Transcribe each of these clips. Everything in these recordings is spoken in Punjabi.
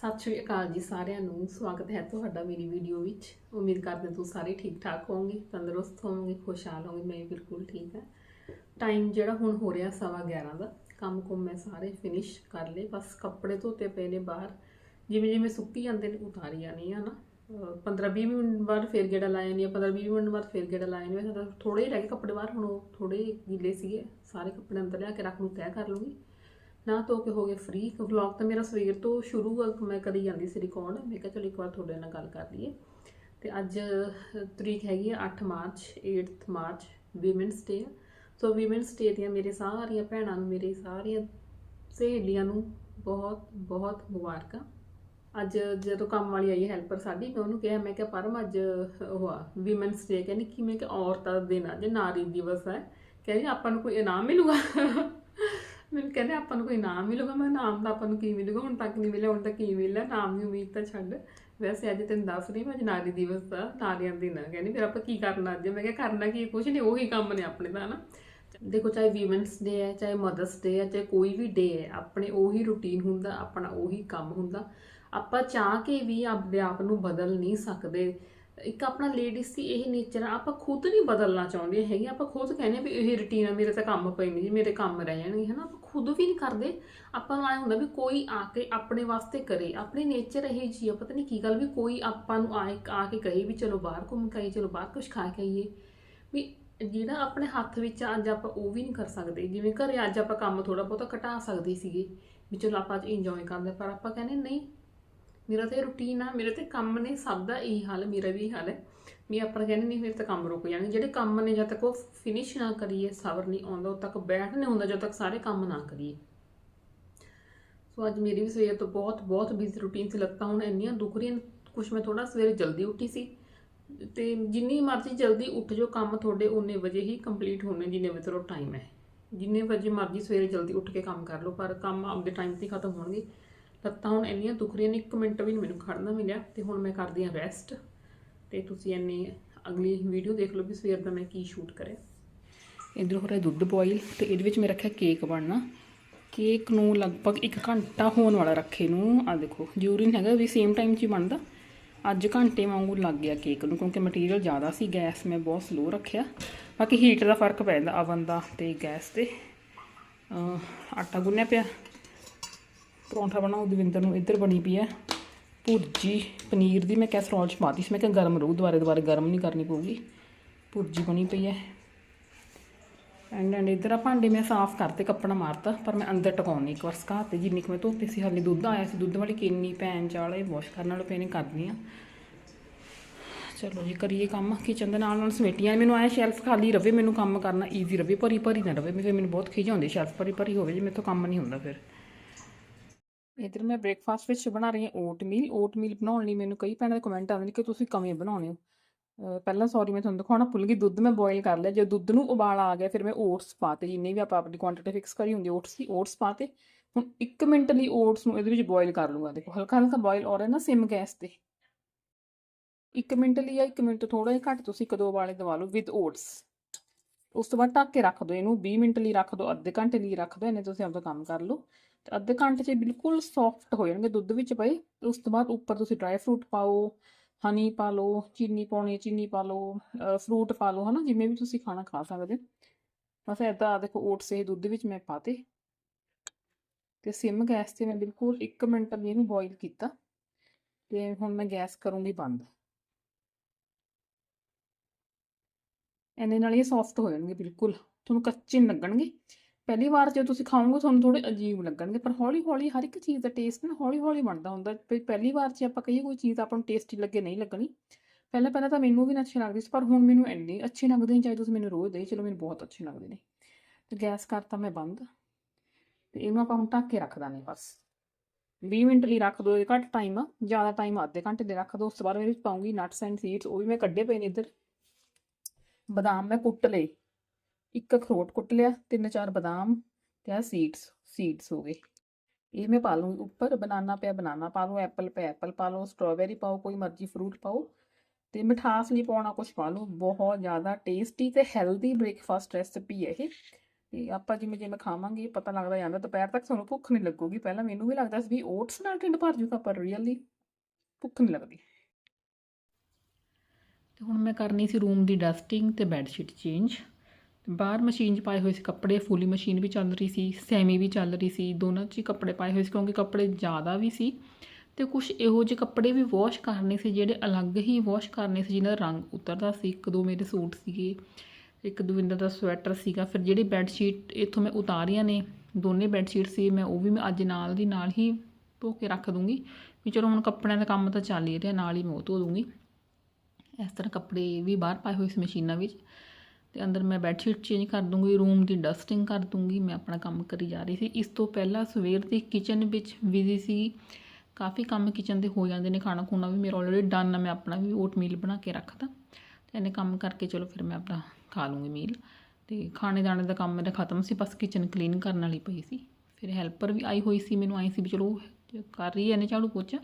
ਸਤਿ ਸ਼੍ਰੀ ਅਕਾਲ ਜੀ ਸਾਰਿਆਂ ਨੂੰ। ਸਵਾਗਤ ਹੈ ਤੁਹਾਡਾ ਮੇਰੀ ਵੀਡੀਓ ਵਿੱਚ। ਉਮੀਦ ਕਰਦੇ ਤੁਸੀਂ ਸਾਰੇ ਠੀਕ ਠਾਕ ਹੋਵੋਗੇ, ਤੰਦਰੁਸਤ ਹੋਵੋਗੇ, ਖੁਸ਼ਹਾਲ ਹੋਵੋਗੇ। ਮੈਂ ਬਿਲਕੁਲ ਠੀਕ ਹਾਂ। ਟਾਈਮ ਜਿਹੜਾ ਹੁਣ ਹੋ ਰਿਹਾ ਸਵਾ 11 ਦਾ। ਕੰਮ ਕੁਮ ਮੈਂ ਸਾਰੇ ਫਿਨਿਸ਼ ਕਰ ਲਏ। ਬਸ ਕੱਪੜੇ ਧੋਤੇ ਪਏ ਨੇ ਬਾਹਰ। ਜਿਵੇਂ ਜਿਵੇਂ ਸੁੱਕੀ ਜਾਂਦੇ ਨੇ ਉਤਾਰੀ ਜਾਣੀ ਆ ਨਾ 15-20 ਮਿੰਟ ਬਾਅਦ ਫੇਰ ਗੇੜਾ ਲਾਇਆ ਨਹੀਂ 15-20 ਮਿੰਟ ਬਾਅਦ ਫੇਰ ਗੇੜਾ ਲਾਇਆ ਨਹੀਂ ਵੈਸੇ ਤਾਂ ਥੋੜੇ ਹੀ ਰਹਿ ਗਏ ਕੱਪੜੇ ਬਾਹਰ। ਹੁਣ ਉਹ ਥੋੜੇ ਗਿੱਲੇ ਸੀਗੇ। ਸਾਰੇ ਕੱਪੜੇ ਅੰਦਰ ਲਿਆ ਕੇ ਰੱਖ ਨੂੰ ਤੈਅ ਕਰ ਲੂੰਗੀ। ਨਾ ਧੋ ਕੇ ਹੋ ਗਏ ਫ੍ਰੀ ਵਲੌਗ ਤਾਂ ਮੇਰਾ ਸਵੇਰ ਤੋਂ ਸ਼ੁਰੂ ਮੈਂ ਕਰੀ ਜਾਂਦੀ ਸੀ ਰਿਕਾਰਡ ਮੈਂ ਕਿਹਾ ਚਲੋ ਇੱਕ ਵਾਰ ਤੁਹਾਡੇ ਨਾਲ ਗੱਲ ਕਰ ਲਈਏ। ਤੇ ਅੱਜ ਤਰੀਕ ਹੈਗੀ ਆ 8 ਮਾਰਚ 8th ਮਾਰਚ ਵੀਮਨਸ ਡੇ ਸੋ ਵੀਮਨਸ ਡੇ ਦੀਆਂ ਮੇਰੇ ਸਾਰੀਆਂ ਭੈਣਾਂ ਨੂੰ, ਮੇਰੇ ਸਾਰੀਆਂ ਸਹੇਲੀਆਂ ਨੂੰ ਬਹੁਤ ਬਹੁਤ ਮੁਬਾਰਕਾਂ। ਅੱਜ ਜਦੋਂ ਕੰਮ ਵਾਲੀ ਆਈ ਹੈਲਪਰ ਸਾਡੀ, ਮੈਂ ਉਹਨੂੰ ਕਿਹਾ, ਮੈਂ ਕਿਹਾ, ਪਰਮ, ਅੱਜ ਉਹ ਆ ਵੀਮਨਸ ਡੇ ਕਹਿੰਦੀ, ਕਿ? ਮੈਂ ਕਿ ਔਰਤਾਂ ਦਾ ਦਿਨ, ਅੱਜ ਨਾਰੀ ਦਿਵਸ ਹੈ ਕਹਿੰਦੀ, ਆਪਾਂ ਨੂੰ ਕੋਈ ਇਨਾਮ ਮਿਲੂਗਾ? ਮੈਨੂੰ ਕਹਿੰਦੇ ਆਪਾਂ ਨੂੰ ਕੋਈ ਇਨਾਮ ਮਿਲੂਗਾ ਮੈਂ ਨਾਮ ਦਾ ਆਪਾਂ ਨੂੰ ਕੀ ਮਿਲੂਗਾ? ਹੁਣ ਤੱਕ ਨਹੀਂ ਮਿਲਿਆ, ਹੁਣ ਤੱਕ ਕੀ ਮਿਲਿਆ? ਨਾਮ ਦੀ ਉਮੀਦ ਤਾਂ ਛੱਡ। ਵੈਸੇ ਅੱਜ ਤੈਨੂੰ ਦੱਸ ਰਹੀ ਮੈਂ ਅੱਜ ਨਾਰੀ ਦਿਵਸ ਦਾ ਨਾਰੀਆਂ ਦਿਨ ਆ। ਕਹਿੰਦੀ ਫਿਰ ਆਪਾਂ ਕੀ ਕਰਨਾ ਅੱਜ? ਮੈਂ ਕਿਹਾ ਕਰਨਾ ਕੀ ਕੁਝ ਨਹੀਂ, ਉਹੀ ਕੰਮ ਨੇ ਆਪਣੇ ਦਾ ਨਾ ਦੇਖੋ, ਚਾਹੇ ਵੀਮਨਸ ਡੇ ਹੈ, ਚਾਹੇ ਮਦਰਸ ਡੇ ਹੈ, ਚਾਹੇ ਕੋਈ ਵੀ ਡੇ ਹੈ, ਆਪਣੇ ਉਹੀ ਰੁਟੀਨ ਹੁੰਦਾ, ਆਪਣਾ ਉਹੀ ਕੰਮ ਹੁੰਦਾ। ਆਪਾਂ ਚਾਹ ਕੇ ਵੀ ਆਪਣੇ ਆਪ ਨੂੰ ਬਦਲ ਨਹੀਂ ਸਕਦੇ। ਇੱਕ ਆਪਣਾ ਲੇਡੀਜ਼ ਦੀ ਇਹ ਨੇਚਰ ਆ ਆਪਾਂ ਖੁਦ ਨਹੀਂ ਬਦਲਣਾ ਚਾਹੁੰਦੇ ਹੈਗੇ ਆਪਾਂ ਖੁਦ ਕਹਿੰਦੇ ਆ ਵੀ ਇਹ ਰੁਟੀਨ ਆ ਮੇਰੇ ਤਾਂ ਕੰਮ ਪਏ ਨਹੀਂ ਜੀ ਮੇਰੇ ਕੰਮ ਰਹਿ ਜਾਣਗੇ ਹਨਾ? ਆਪਾਂ ਖੁਦ ਵੀ ਨਹੀਂ ਕਰਦੇ। ਆਪਾਂ ਨੂੰ ਐ ਹੁੰਦਾ ਵੀ ਕੋਈ ਆ ਕੇ ਆਪਣੇ ਵਾਸਤੇ ਕਰੇ ਆਪਣੀ ਨੇਚਰ ਇਹ ਜੀ ਆ ਪਤਾ ਨਹੀਂ ਕੀ ਗੱਲ ਵੀ ਕੋਈ ਆਪਾਂ ਨੂੰ ਆਏ ਆ ਕੇ ਕਹੇ ਵੀ ਚਲੋ ਬਾਹਰ ਘੁੰਮ ਕੇ ਆਈਏ ਚਲੋ ਬਾਹਰ ਕੁਝ ਖਾ ਕੇ ਆਈਏ। ਵੀ ਜਿਹੜਾ ਆਪਣੇ ਹੱਥ ਵਿੱਚ ਆ, ਅੱਜ ਆਪਾਂ ਉਹ ਵੀ ਨਹੀਂ ਕਰ ਸਕਦੇ। ਜਿਵੇਂ ਘਰੇ ਅੱਜ ਆਪਾਂ ਕੰਮ ਥੋੜਾ ਬਹੁਤਾ ਘਟਾ ਸਕਦੇ ਸੀਗੇ ਵੀ ਚਲੋ ਆਪਾਂ ਅੱਜ ਇੰਜੋਏ ਕਰਦੇ ਪਰ ਆਪਾਂ ਕਹਿੰਦੇ ਨਹੀਂ ਮੇਰਾ ਤੇ ਰੁਟੀਨ ਆ, ਮੇਰੇ ਤੇ ਕੰਮ ਨੇ ਸਭ ਦਾ ਇਹੀ ਹਾਲ, ਮੇਰਾ ਵੀ ਇਹੀ ਹਾਲ ਹੈ। ਵੀ ਆਪਾਂ ਕਹਿੰਦੇ ਨਹੀਂ ਫਿਰ ਤਾਂ ਕੰਮ ਰੁਕ ਜਾਣਗੇ। ਜਿਹੜੇ ਕੰਮ ਨੇ ਜਦ ਤੱਕ ਉਹ ਫਿਨਿਸ਼ ਨਾ ਕਰੀਏ, ਸਬਰ ਨਹੀਂ ਆਉਂਦਾ, ਉਦੋਂ ਤੱਕ ਬੈਠ ਨਹੀਂ ਹੁੰਦਾ, ਜਦੋਂ ਤੱਕ ਸਾਰੇ ਕੰਮ ਨਾ ਕਰੀਏ। ਸੋ ਅੱਜ ਮੇਰੀ ਵੀ ਸਵੇਰ ਤੋਂ ਬਹੁਤ ਬਹੁਤ ਬਿਜ਼ੀ ਰੁਟੀਨ ਸੀ। ਲੱਤਾਂ ਹੁਣ ਇੰਨੀਆਂ ਦੁੱਖ ਰਹੀਆਂ, ਕੁਛ ਮੈਂ ਥੋੜਾ ਸਵੇਰੇ ਜਲਦੀ ਉੱਠੀ ਸੀ। ਤੇ ਜਿੰਨੀ ਮਰਜ਼ੀ ਜਲਦੀ ਉੱਠ ਜੋ ਕੰਮ ਤੁਹਾਡੇ ਉਨੇ ਵਜੇ ਹੀ ਕੰਪਲੀਟ ਹੋਣੇ, ਜਿੰਨੇ ਵਜੇ ਤੁਹਾਡਾ ਟਾਈਮ ਹੈ। ਜਿੰਨੇ ਵਜੇ ਮਰਜ਼ੀ ਸਵੇਰੇ ਜਲਦੀ ਉੱਠ ਕੇ ਕੰਮ ਕਰ ਲਓ, ਪਰ ਕੰਮ ਆਪਦੇ ਟਾਈਮ ਤੇ ਖਤਮ ਹੋਣਗੇ। ਲੱਤਾਂ ਹੁਣ ਇੰਨੀਆਂ ਦੁਖ ਰਹੀਆਂ ਨੇ, ਇੱਕ ਮਿੰਟ ਵੀ ਨਹੀਂ ਮੈਨੂੰ ਖੜਨਾ ਮਿਲਿਆ ਤੇ ਹੁਣ ਮੈਂ ਕਰਦੀ ਹਾਂ ਰੈਸਟ ਤੇ ਤੁਸੀਂ ਇੰਨੀ ਅਗਲੀ ਵੀਡੀਓ ਦੇਖ ਲਓ ਵੀ ਸਵੇਰ ਦਾ ਮੈਂ ਕੀ ਸ਼ੂਟ ਕਰਿਆ। ਇਧਰ ਹੋ ਰਿਹਾ ਦੁੱਧ ਬੋਇਲ ਤੇ ਇਹਦੇ ਵਿੱਚ ਮੈਂ ਰੱਖਿਆ ਕੇਕ ਬਣਨਾ। ਕੇਕ ਨੂੰ ਲਗਭਗ 1 ਘੰਟਾ ਹੋਣ ਵਾਲਾ ਰੱਖੇ ਨੂੰ। ਆ ਦੇਖੋ, ਜ਼ਰੂਰੀ ਹੈਗਾ ਵੀ ਸੇਮ ਟਾਈਮ 'ਚ ਹੀ ਬਣਦਾ। ਅੱਜ ਘੰਟੇ ਵਾਂਗੂ ਲੱਗ ਗਿਆ ਕੇਕ ਨੂੰ ਕਿਉਂਕਿ ਮਟੀਰੀਅਲ ਜ਼ਿਆਦਾ ਸੀ ਗੈਸ ਮੈਂ ਬਹੁਤ ਸਲੋ ਰੱਖਿਆ। ਬਾਕੀ ਹੀਟ ਦਾ ਫ਼ਰਕ ਪੈ ਜਾਂਦਾ ਅਵਨ ਦਾ ਤੇ ਗੈਸ ਤੇ। ਆਟਾ ਗੁੰਨਿਆ ਪਿਆ। ਪਰੌਂਠਾ ਬਣਾਉ ਦਵਿੰਦਰ ਨੂੰ ਇੱਧਰ ਬਣੀ ਪਈ ਹੈ। ਭੁਰਜੀ ਪਨੀਰ ਦੀ ਮੈਂ ਕੈਸਰੋਲ ਚ ਪਾਤੀ ਸੀ, ਮੈਂ ਕਿਹਾ ਗਰਮ ਰਹੂ, ਦੁਬਾਰੇ ਦੁਬਾਰੇ ਗਰਮ ਨਹੀਂ ਕਰਨੀ ਪਊਗੀ। ਭੁਰਜੀ ਬਣੀ ਪਈ ਹੈ। ਐਂਡ ਐਂਡ ਇੱਧਰ ਆ ਭਾਂਡੇ ਮੈਂ ਸਾਫ਼ ਕਰਤੇ, ਕੱਪੜਾ ਮਾਰਤਾ, ਪਰ ਮੈਂ ਅੰਦਰ ਟਿਕਾਉਣੀ ਇੱਕ ਵਾਰ ਸਕਾ ਤੇ ਜਿੰਨੀ ਕੁ ਮੈਂ ਧੋਤੇ ਸੀ, ਹਾਲੇ ਦੁੱਧ ਆਇਆ ਸੀ, ਦੁੱਧ ਵਾਲੀ ਕਿੰਨੀ ਪੈਨ ਚਾਲੇ ਵਾਸ਼ ਕਰਨ ਵਾਲੇ ਪੈਨੇ ਕਰਦੀ ਆ ਚਲੋ ਜੀ, ਕਰੀਏ ਕੰਮ ਕਿਚਨ ਦੇ ਨਾਲ ਨਾਲ ਸਮੇਟੀਆਂ ਮੈਨੂੰ ਆਇਆ ਸ਼ੈਲਫ ਖਾਲੀ ਰਵੇ, ਮੈਨੂੰ ਕੰਮ ਕਰਨਾ ਈਜ਼ੀ ਰਵੇ, ਭਰੀ ਭਰੀ ਨਾ ਰਵੇ, ਫਿਰ ਮੈਨੂੰ ਬਹੁਤ ਖਿਜ ਆਉਂਦੀ ਸ਼ੈਲਫ ਭਰੀ ਭਰੀ ਹੋਵੇ, ਜੀ ਮੇਰੇ ਤੋਂ ਕੰਮ ਨਹੀਂ ਹੁੰਦਾ ਫਿਰ। ਇਧਰ ਮੈਂ ਬ੍ਰੇਕਫਾਸਟ ਵਿੱਚ ਬਣਾ ਰਹੀ ਹਾਂ ਓਟ ਮੀਲ ਓਟ ਮੀਲ ਬਣਾਉਣ ਲਈ ਮੈਨੂੰ ਕਈ ਭੈਣਾਂ ਦੇ ਕਮੈਂਟ ਆਉਂਦੇ ਨੇ ਕਿ ਤੁਸੀਂ ਕਿਵੇਂ ਬਣਾਉਂਦੇ ਹੋ। ਪਹਿਲਾਂ ਸੌਰੀ ਮੈਂ ਤੁਹਾਨੂੰ ਦਿਖਾਉਣਾ, ਭੁੱਲ ਗਈ, ਦੁੱਧ ਮੈਂ ਬੋਇਲ ਕਰ ਲਿਆ। ਜੇ ਦੁੱਧ ਨੂੰ ਉਬਾਲ ਆ ਗਿਆ, ਫਿਰ ਮੈਂ ਓਟਸ ਪਾਤੇ ਜਿੰਨੇ ਵੀ ਆਪਾਂ ਆਪਣੀ ਕੁਆਂਟੀਟੀ ਫਿਕਸ ਕਰੀ ਹੁੰਦੀ ਓਟਸ ਦੀ ਓਟਸ ਪਾਤੇ ਹੁਣ 1 ਮਿੰਟ ਲਈ ਓਟਸ ਨੂੰ ਇਹਦੇ ਵਿੱਚ ਬੋਇਲ ਕਰ ਲੂੰਗਾ ਦੇਖੋ, ਹਲਕਾ ਹਲਕਾ ਬੋਇਲ ਹੋ ਰਿਹਾ ਨਾ ਸਿਮ ਗੈਸ ਤੇ। 1 ਮਿੰਟ ਲਈ ਜਾਂ 1 ਮਿੰਟ ਥੋੜਾ ਜਿਹਾ ਘੱਟ, ਤੁਸੀਂ ਇੱਕ ਦੋ ਵਾਲੇ ਦਵਾ ਲਓ ਵਿਦ ਓਟਸ ਉਸ ਤੋਂ ਬਾਅਦ ਢੱਕ ਕੇ ਰੱਖ ਦਿਓ ਇਹਨੂੰ 20 ਮਿੰਟ ਲਈ ਰੱਖ ਦਿਓ, ਅੱਧੇ ਘੰਟੇ ਲਈ ਰੱਖ ਦਿਓ ਇਹਨੇ ਤੁਸੀਂ ਆਪਦਾ ਕੰਮ ਕਰ ਲਓ। ਤੇ ਅੱਧੇ ਘੰਟੇ 'ਚ ਇਹ ਬਿਲਕੁਲ ਸੌਫਟ ਹੋ ਜਾਣਗੇ ਦੁੱਧ ਵਿੱਚ ਪਏ ਉਸ ਤੋਂ ਬਾਅਦ ਉੱਪਰ ਤੁਸੀਂ ਡਰਾਈ ਫਰੂਟ ਪਾਓ ਹਨੀ ਪਾ ਲਓ, ਚੀਨੀ ਪਾਉਣੀ ਚੀਨੀ ਪਾ ਲਓ ਫਰੂਟ ਪਾ ਲਓ, ਹਨਾ, ਜਿਵੇਂ ਵੀ ਤੁਸੀਂ ਖਾਣਾ ਖਾ ਸਕਦੇ। ਹੋ ਬਸ ਏਦਾਂ ਦੇਖੋ ਓਟਸ ਇਹ ਦੁੱਧ ਵਿੱਚ ਮੈਂ ਪਾਤੇ। ਤੇ ਸਿਮ ਗੈਸ ਤੇ ਮੈਂ ਬਿਲਕੁਲ 1 ਮਿੰਟ ਲਈ ਇਹਨੂੰ ਬੋਇਲ ਕੀਤਾ। ਤੇ ਹੁਣ ਮੈਂ ਗੈਸ ਕਰੂੰਗੀ ਬੰਦ। ਇਹਨੇ ਨਾਲ ਇਹ ਸੌਫਟ ਹੋ ਜਾਣਗੇ ਬਿਲਕੁਲ। ਤੁਹਾਨੂੰ ਕੱਚੇ ਲੱਗਣਗੇ। ਪਹਿਲੀ ਵਾਰ ਜੇ ਤੁਸੀਂ ਖਾਓਗੇ, ਤੁਹਾਨੂੰ ਥੋੜੇ ਅਜੀਬ ਲੱਗਣਗੇ, ਪਰ ਹੌਲੀ ਹੌਲੀ ਹਰ ਇੱਕ ਚੀਜ਼ ਦਾ ਟੇਸਟ ਨਾ ਹੌਲੀ ਹੌਲੀ ਬਣਦਾ ਹੁੰਦਾ। ਵੀ ਪਹਿਲੀ ਵਾਰ 'ਚ ਆਪਾਂ ਕਹੀਏ ਕੋਈ ਚੀਜ਼ ਆਪਾਂ ਨੂੰ ਟੇਸਟੀ ਲੱਗੇ, ਨਹੀਂ ਲੱਗਣੀ ਪਹਿਲਾਂ ਪਹਿਲਾਂ ਤਾਂ ਮੈਨੂੰ ਵੀ ਨਾ ਅੱਛੀ ਲੱਗਦੀ ਸੀ, ਪਰ ਹੁਣ ਮੈਨੂੰ ਇੰਨੀ ਅੱਛੀ ਲੱਗਦੇ ਨੇ, ਚਾਹੇ ਤੁਸੀਂ ਮੈਨੂੰ ਰੋਜ਼ ਦੇ ਚਲੋ, ਮੈਨੂੰ ਬਹੁਤ ਅੱਛੇ ਲੱਗਦੇ ਨੇ। ਤੇ ਗੈਸ ਕਰਤਾ ਮੈਂ ਬੰਦ, ਤੇ ਇਹਨੂੰ ਆਪਾਂ ਹੁਣ ਢੱਕ ਕੇ ਰੱਖ ਦਾਂਗੇ ਬਸ। 20 ਮਿੰਟ ਲਈ ਰੱਖ ਦਿਓ, ਇਹ ਘੱਟ ਟਾਈਮ ਆ, ਜ਼ਿਆਦਾ ਟਾਈਮ ਅੱਧੇ ਘੰਟੇ ਲਈ ਰੱਖ ਦਿਓ, ਉਸ ਤੋਂ ਬਾਅਦ ਇਹਦੇ ਵਿੱਚ ਪਾਉਂਗੀ ਨਟਸ ਐਂਡ ਸੀਡਸ ਉਹ ਵੀ ਮੈਂ ਕੱਢੇ ਪਏ ਨੇ ਇੱਧਰ। ਬਦਾਮ ਮੈਂ ਕੁੱਟ ਲਏ। ਇੱਕ ਅਖਰੋਟ ਕੁੱਟ ਲਿਆ, ਤਿੰਨ ਚਾਰ ਬਦਾਮ ਤੇ ਆ ਸੀਡਸ ਸੀਡਸ ਹੋ ਗਏ। ਇਹ ਮੈਂ ਪਾ ਲੂੰਗੀ ਉੱਪਰ, ਬਨਾਨਾ ਪਿਆ, ਬਨਾਨਾ ਪਾ ਲਓ, ਐਪਲ ਪਿਆ, ਐਪਲ ਪਾ ਲਓ ਸਟ੍ਰਾਬੇਰੀ ਪਾਓ, ਕੋਈ ਮਰਜ਼ੀ ਫਰੂਟ ਪਾਓ ਤੇ ਮਿਠਾਸ ਲਈ ਪਾਉਣਾ ਕੁਝ ਪਾ ਲਓ, ਬਹੁਤ ਜ਼ਿਆਦਾ ਟੇਸਟੀ ਤੇ ਹੈਲਦੀ ਬ੍ਰੇਕਫਾਸਟ ਰੈਸਪੀ ਹੈ ਇਹ। ਤੇ ਆਪਾਂ ਜਿਵੇਂ ਜਿਵੇਂ ਖਾਵਾਂਗੇ, ਪਤਾ ਲੱਗਦਾ ਜਾਂਦਾ, ਦੁਪਹਿਰ ਤੱਕ ਸਾਨੂੰ ਭੁੱਖ ਨਹੀਂ ਲੱਗੂਗੀ। ਪਹਿਲਾਂ ਮੈਨੂੰ ਵੀ ਲੱਗਦਾ ਸੀ ਵੀ ਓਟਸ ਨਾਲ ਢਿੱਡ ਭਰ ਜੂਗਾ, ਪਰ ਰੀਅਲੀ ਭੁੱਖ ਨਹੀਂ ਲੱਗਦੀ। ਤੇ ਹੁਣ ਮੈਂ ਕਰਨੀ ਸੀ ਰੂਮ ਦੀ ਡਸਟਿੰਗ ਤੇ ਬੈੱਡ ਸ਼ੀਟ ਚੇਂਜ ਬਾਹਰ ਮਸ਼ੀਨ 'ਚ ਪਾਏ ਹੋਏ ਸੀ ਕੱਪੜੇ, ਫੁੱਲੀ ਮਸ਼ੀਨ ਵੀ ਚੱਲ ਰਹੀ ਸੀ, ਸੈਮੀ ਵੀ ਚੱਲ ਰਹੀ ਸੀ, ਦੋਨਾਂ 'ਚ ਹੀ ਕੱਪੜੇ ਪਾਏ ਹੋਏ ਸੀ ਕਿਉਂਕਿ ਕੱਪੜੇ ਜ਼ਿਆਦਾ ਵੀ ਸੀ ਤੇ ਕੁਝ ਇਹੋ ਜਿਹੇ ਕੱਪੜੇ ਵੀ ਵਾਸ਼ ਕਰਨੇ ਸੀ ਜਿਹੜੇ ਅਲੱਗ ਹੀ ਵਾਸ਼ ਕਰਨੇ ਸੀ ਜਿਹਨਾਂ ਦਾ ਰੰਗ ਉਤਰਦਾ ਸੀ। ਇੱਕ ਦੋ ਮੇਰੇ ਸੂਟ ਸੀਗੇ, ਇੱਕ ਦਵਿੰਦਰ ਦਾ ਸਵੈਟਰ ਸੀਗਾ, ਫਿਰ ਜਿਹੜੀ ਬੈੱਡ ਸ਼ੀਟ ਇੱਥੋਂ ਮੈਂ ਉਤਾਰੀਆਂ ਨੇ, ਦੋਨੇ ਬੈੱਡ ਸ਼ੀਟ ਸੀ, ਮੈਂ ਉਹ ਵੀ ਮੈਂ ਅੱਜ ਨਾਲ ਦੀ ਨਾਲ ਹੀ ਧੋ ਕੇ ਰੱਖ ਦੂੰਗੀ। ਵੀ ਚਲੋ ਹੁਣ ਕੱਪੜਿਆਂ ਦਾ ਕੰਮ ਤਾਂ ਚੱਲ ਹੀ ਰਿਹਾ, ਨਾਲ ਹੀ ਮੈਂ ਉਹ ਧੋ ਦੂੰਗੀ। ਇਸ ਤਰ੍ਹਾਂ ਕੱਪੜੇ ਵੀ ਬਾਹਰ ਪਾਏ ਹੋਏ ਸੀ ਮਸ਼ੀਨਾਂ ਵਿੱਚ। ਤੇ ਅੰਦਰ ਮੈਂ ਬੈੱਡ ਸ਼ੀਟ ਚੇਂਜ ਕਰ ਦੂੰਗੀ, ਰੂਮ ਦੀ ਡਸਟਿੰਗ ਕਰ ਦੂੰਗੀ, ਮੈਂ ਆਪਣਾ ਕੰਮ ਕਰੀ ਜਾ ਰਹੀ ਸੀ। ਇਸ ਤੋਂ ਪਹਿਲਾਂ ਸਵੇਰ ਦੀ ਕਿਚਨ ਵਿੱਚ ਬਿਜ਼ੀ ਸੀ। ਕਾਫੀ ਕੰਮ ਕਿਚਨ ਦੇ ਹੋ ਜਾਂਦੇ ਨੇ, ਖਾਣਾ ਖੁਣਾ ਵੀ ਮੇਰਾ ਆਲਰੇਡੀ ਡਨ ਆ, ਮੈਂ ਆਪਣਾ ਵੀ ਓਟ ਮੀਲ ਬਣਾ ਕੇ ਰੱਖਤਾ। ਤੇ ਇਹਨੇ ਕੰਮ ਕਰਕੇ ਚਲੋ ਫਿਰ ਮੈਂ ਆਪਣਾ ਖਾ ਲੂੰਗੀ ਮੀਲ ਤੇ ਖਾਣੇ ਦਾਣੇ ਦਾ ਕੰਮ ਮੇਰਾ ਖਤਮ ਸੀ, ਬਸ ਕਿਚਨ ਕਲੀਨ ਕਰਨ ਵਾਲੀ ਪਈ ਸੀ। ਫਿਰ ਹੈਲਪਰ ਵੀ ਆਈ ਹੋਈ ਸੀ, ਮੈਨੂੰ ਆਈ ਸੀ ਵੀ ਚਲੋ ਉਹ ਕਰ ਰਹੀ ਹੈ ਇਹਨੇ ਝਾੜੂ ਪੋਚਾ।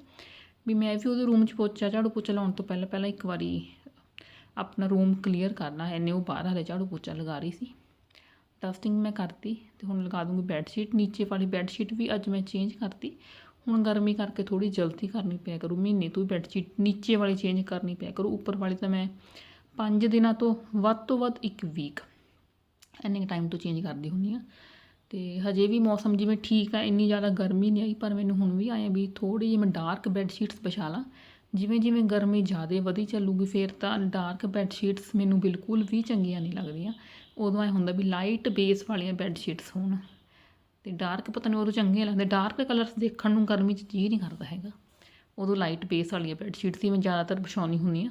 ਵੀ ਮੈਂ ਵੀ ਉਹਦੇ ਰੂਮ 'ਚ ਪੋਚਾ, ਝਾੜੂ ਪੋਚਾ ਲਾਉਣ ਤੋਂ ਪਹਿਲਾਂ ਪਹਿਲਾਂ ਇੱਕ ਵਾਰੀ ਆਪਣਾ ਰੂਮ ਕਲੀਅਰ ਕਰਨਾ ਹੈ। ਇਹਨੇ ਉਹ ਬਾਹਰ ਹਲੇ ਝਾੜੂ ਪੋਚਾ ਲਗਾ ਰਹੀ ਸੀ। ਡਸਟਿੰਗ ਮੈਂ ਕਰਤੀ ਤੇ ਹੁਣ ਲਗਾ ਦੂੰਗੀ ਬੈੱਡ ਸ਼ੀਟ ਨੀਚੇ ਵਾਲੀ ਬੈੱਡ ਸ਼ੀਟ ਵੀ ਅੱਜ ਮੈਂ ਚੇਂਜ ਕਰਤੀ। ਹੁਣ ਗਰਮੀ ਕਰਕੇ ਥੋੜੀ ਜਲਦੀ ਕਰਨੀ ਪਿਆ ਕਰੂ। ਮਹੀਨੇ ਤੋਂ ਹੀ ਬੈੱਡ ਸ਼ੀਟ ਨੀਚੇ ਵਾਲੀ ਚੇਂਜ ਕਰਨੀ ਪਿਆ ਕਰੂ। ਉੱਪਰ ਵਾਲੀ ਤਾਂ ਮੈਂ 5 ਦਿਨਾਂ ਤੋਂ ਵੱਧ ਤੋਂ ਵੱਧ ਇੱਕ ਵੀਕ ਇੰਨੇ ਟਾਈਮ ਤੋਂ ਚੇਂਜ ਕਰਦੀ ਹੁੰਦੀ ਆ ਤੇ ਹਜੇ ਵੀ ਮੌਸਮ ਜਿਵੇਂ ਠੀਕ ਆ, ਇੰਨੀ ਜ਼ਿਆਦਾ ਗਰਮੀ ਨਹੀਂ ਆਈ, ਪਰ ਮੈਨੂੰ ਹੁਣ ਵੀ ਆਇਆ ਵੀ ਥੋੜੀ ਜਿਹੀ ਮੈਂ ਡਾਰਕ ਬੈੱਡ ਸ਼ੀਟਸ ਵਿਛਾ ਲਾਂ। ਜਿਵੇਂ ਜਿਵੇਂ ਗਰਮੀ ਜ਼ਿਆਦਾ ਵਧੀ ਚੱਲੂਗੀ, ਫਿਰ ਤਾਂ ਡਾਰਕ ਬੈੱਡ ਸ਼ੀਟਸ ਮੈਨੂੰ ਬਿਲਕੁਲ ਵੀ ਚੰਗੀਆਂ ਨਹੀਂ ਲੱਗਦੀਆਂ। ਉਦੋਂ ਐ ਹੁੰਦਾ ਵੀ ਲਾਈਟ ਬੇਸ ਵਾਲੀਆਂ ਬੈੱਡ ਸ਼ੀਟਸ ਹੋਣ। ਤੇ ਡਾਰਕ ਪਤਾ ਨਹੀਂ ਉਦੋਂ ਚੰਗੀਆਂ ਲੱਗਦੇ। ਡਾਰਕ ਕਲਰਸ ਦੇਖਣ ਨੂੰ ਗਰਮੀ 'ਚ ਜੀ ਨਹੀਂ ਕਰਦਾ ਹੈਗਾ। ਉਦੋਂ ਲਾਈਟ ਬੇਸ ਵਾਲੀਆਂ ਬੈੱਡ ਸ਼ੀਟਸ ਹੀ ਮੈਂ ਜ਼ਿਆਦਾਤਰ ਵਿਛਾਉਣੀ ਹੁੰਦੀ ਆ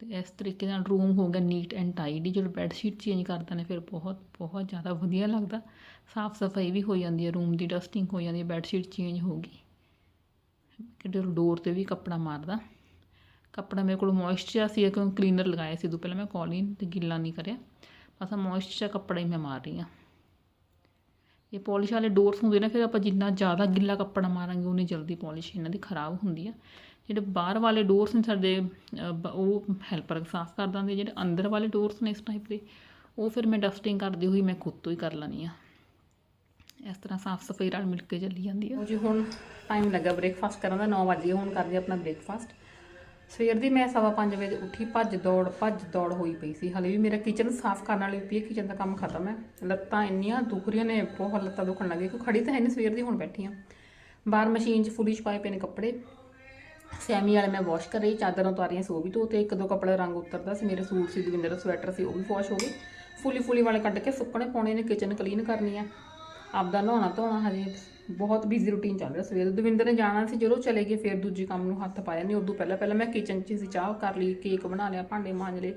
ਤੇ ਇਸ ਤਰੀਕੇ ਨਾਲ ਰੂਮ ਹੋ ਗਿਆ ਨੀਟ ਐਂਡ ਟਾਈਡੀ ਜਦੋਂ ਬੈੱਡ ਸ਼ੀਟ ਚੇਂਜ ਕਰਦਾ ਨੇ, ਫਿਰ ਬਹੁਤ ਬਹੁਤ ਜ਼ਿਆਦਾ ਵਧੀਆ ਲੱਗਦਾ। ਸਾਫ਼ ਸਫ਼ਾਈ ਵੀ ਹੋ ਜਾਂਦੀ ਹੈ। ਰੂਮ ਦੀ ਡਸਟਿੰਗ ਹੋ ਜਾਂਦੀ ਹੈ। ਬੈੱਡ ਸ਼ੀਟ ਚੇਂਜ ਹੋ ਗਈ। ਕਿਤੇ ਡੋਰ ਤੇ ਵੀ ਕੱਪੜਾ ਮਾਰਦਾ, ਕੱਪੜਾ ਮੇਰੇ ਕੋਲ ਮੋਇਸਚਰ ਸੀ ਕਿਉਂਕਿ ਕਲੀਨਰ ਲਗਾਇਆ ਸੀ ਤੋਂ ਪਹਿਲਾਂ ਮੈਂ ਕੋਲਿਨ ਤੇ ਗਿੱਲਾ ਨਹੀਂ ਕਰਿਆ। ਬਸ ਮੋਇਸਚਰ ਕੱਪੜਾ ਹੀ ਮੈਂ ਮਾਰ ਰਹੀ ਹਾਂ। ਇਹ ਪਾਲਿਸ਼ ਵਾਲੇ ਡੋਰਸ ਹੁੰਦੇ ਨੇ, ਫਿਰ ਆਪਾਂ ਜਿੰਨਾ ਜ਼ਿਆਦਾ ਗਿੱਲਾ ਕੱਪੜਾ ਮਾਰਾਂਗੇ, ਉਨੀ ਜਲਦੀ ਪਾਲਿਸ਼ ਇਹਨਾਂ ਦੀ ਖਰਾਬ ਹੁੰਦੀ ਆ। ਜਿਹੜੇ ਬਾਹਰ ਵਾਲੇ ਡੋਰਸ ਨੇ ਸਾਡੇ ਉਹ ਹੈਲਪਰ ਸਾਫ਼ ਕਰ ਦਿੰਦੇ ਜਿਹੜੇ ਅੰਦਰ ਵਾਲੇ ਡੋਰਸ ਨੇ ਇਸ ਟਾਈਪ ਦੇ, ਉਹ ਫਿਰ ਮੈਂ ਡਸਟਿੰਗ ਕਰਦੀ ਹੋਈ ਮੈਂ ਖੁਦ ਤੋਂ ਹੀ ਕਰ ਲੈਣੀ ਆ ਇਸ ਤਰ੍ਹਾਂ ਸਾਫ਼ ਸਫ਼ਾਈ ਨਾਲ ਮਿਲ ਕੇ ਚੱਲੀ ਜਾਂਦੀ ਆ। ਜੀ ਹੁਣ ਟਾਈਮ ਲੱਗਾ ਬ੍ਰੇਕਫਾਸਟ ਕਰਨ ਦਾ 9 ਵਜੇ ਹੁਣ ਕਰਦੇ ਆਪਣਾ ਬ੍ਰੇਕਫਾਸਟ ਸਵੇਰ ਦੀ ਮੈਂ ਸਵਾ ਪੰਜ ਵਜੇ ਉੱਠੀ, ਭੱਜ ਦੌੜ ਭੱਜ ਦੌੜ ਹੋਈ ਪਈ ਸੀ। ਹਲੇ ਵੀ ਮੇਰਾ ਕਿਚਨ ਸਾਫ਼ ਕਰਨ ਵਾਲੀ ਪਈ ਹੈ ਕਿਚਨ ਦਾ ਕੰਮ ਖਤਮ ਹੈ। ਲੱਤਾਂ ਇੰਨੀਆਂ ਦੁਖ ਰਹੀਆਂ ਨੇ, ਬਹੁਤ ਲੱਤਾਂ ਦੁਖਣ ਲੱਗੀ ਕਿਉਂ ਖੜੀ ਤਾਂ ਹੈ ਨਹੀਂ ਸਵੇਰ ਦੀ, ਹੁਣ ਬੈਠੀ ਆ ਬਾਹਰ ਮਸ਼ੀਨ 'ਚ ਫੁੱਲੀ 'ਚ ਪਏ ਨੇ ਕੱਪੜੇ। ਸੈਮੀ ਵਾਲੇ ਮੈਂ ਵਾਸ਼ ਕਰ ਰਹੀ, ਚਾਦਰਾਂ ਉਤਾਰੀਆਂ ਸੀ ਉਹ ਵੀ ਧੋਤੇ, ਇੱਕ ਦੋ ਕੱਪੜੇ ਰੰਗ ਉਤਰਦਾ ਸੀ, ਮੇਰੇ ਸੂਟ ਸੀ, ਦਵਿੰਦਰ ਦਾ ਸਵੈਟਰ ਸੀ, ਉਹ ਵੀ ਵਾਸ਼ ਹੋ ਗਏ। ਫੁੱਲੀ ਫੁੱਲੀ ਵਾਲੇ ਕੱਢ ਕੇ ਸੁੱਕਣੇ ਪਾਉਣੇ ਨੇ ਕਿਚਨ ਕਲੀਨ ਕਰਨੀ ਆ ਆਪਦਾ ਨਹਾਉਣਾ ਧੋਣਾ ਹਜੇ ਬਹੁਤ ਬਿਜ਼ੀ ਰੂਟੀਨ ਚੱਲ ਰਿਹਾ। ਸਵੇਰ ਦਵਿੰਦਰ ਨੇ ਜਾਣਾ ਸੀ ਜਦੋਂ ਚਲੇ ਗਏ, ਫਿਰ ਦੂਜੇ ਕੰਮ ਨੂੰ ਹੱਥ ਪਾਇਆ ਨਹੀਂ ਉਦੋਂ ਪਹਿਲਾਂ ਪਹਿਲਾਂ ਮੈਂ ਕਿਚਨ 'ਚ ਸੀ, ਚਾਹ ਕਰ ਲਈ ਕੇਕ ਬਣਾ ਲਿਆ, ਭਾਂਡੇ ਮਾਂਜ ਲਏ।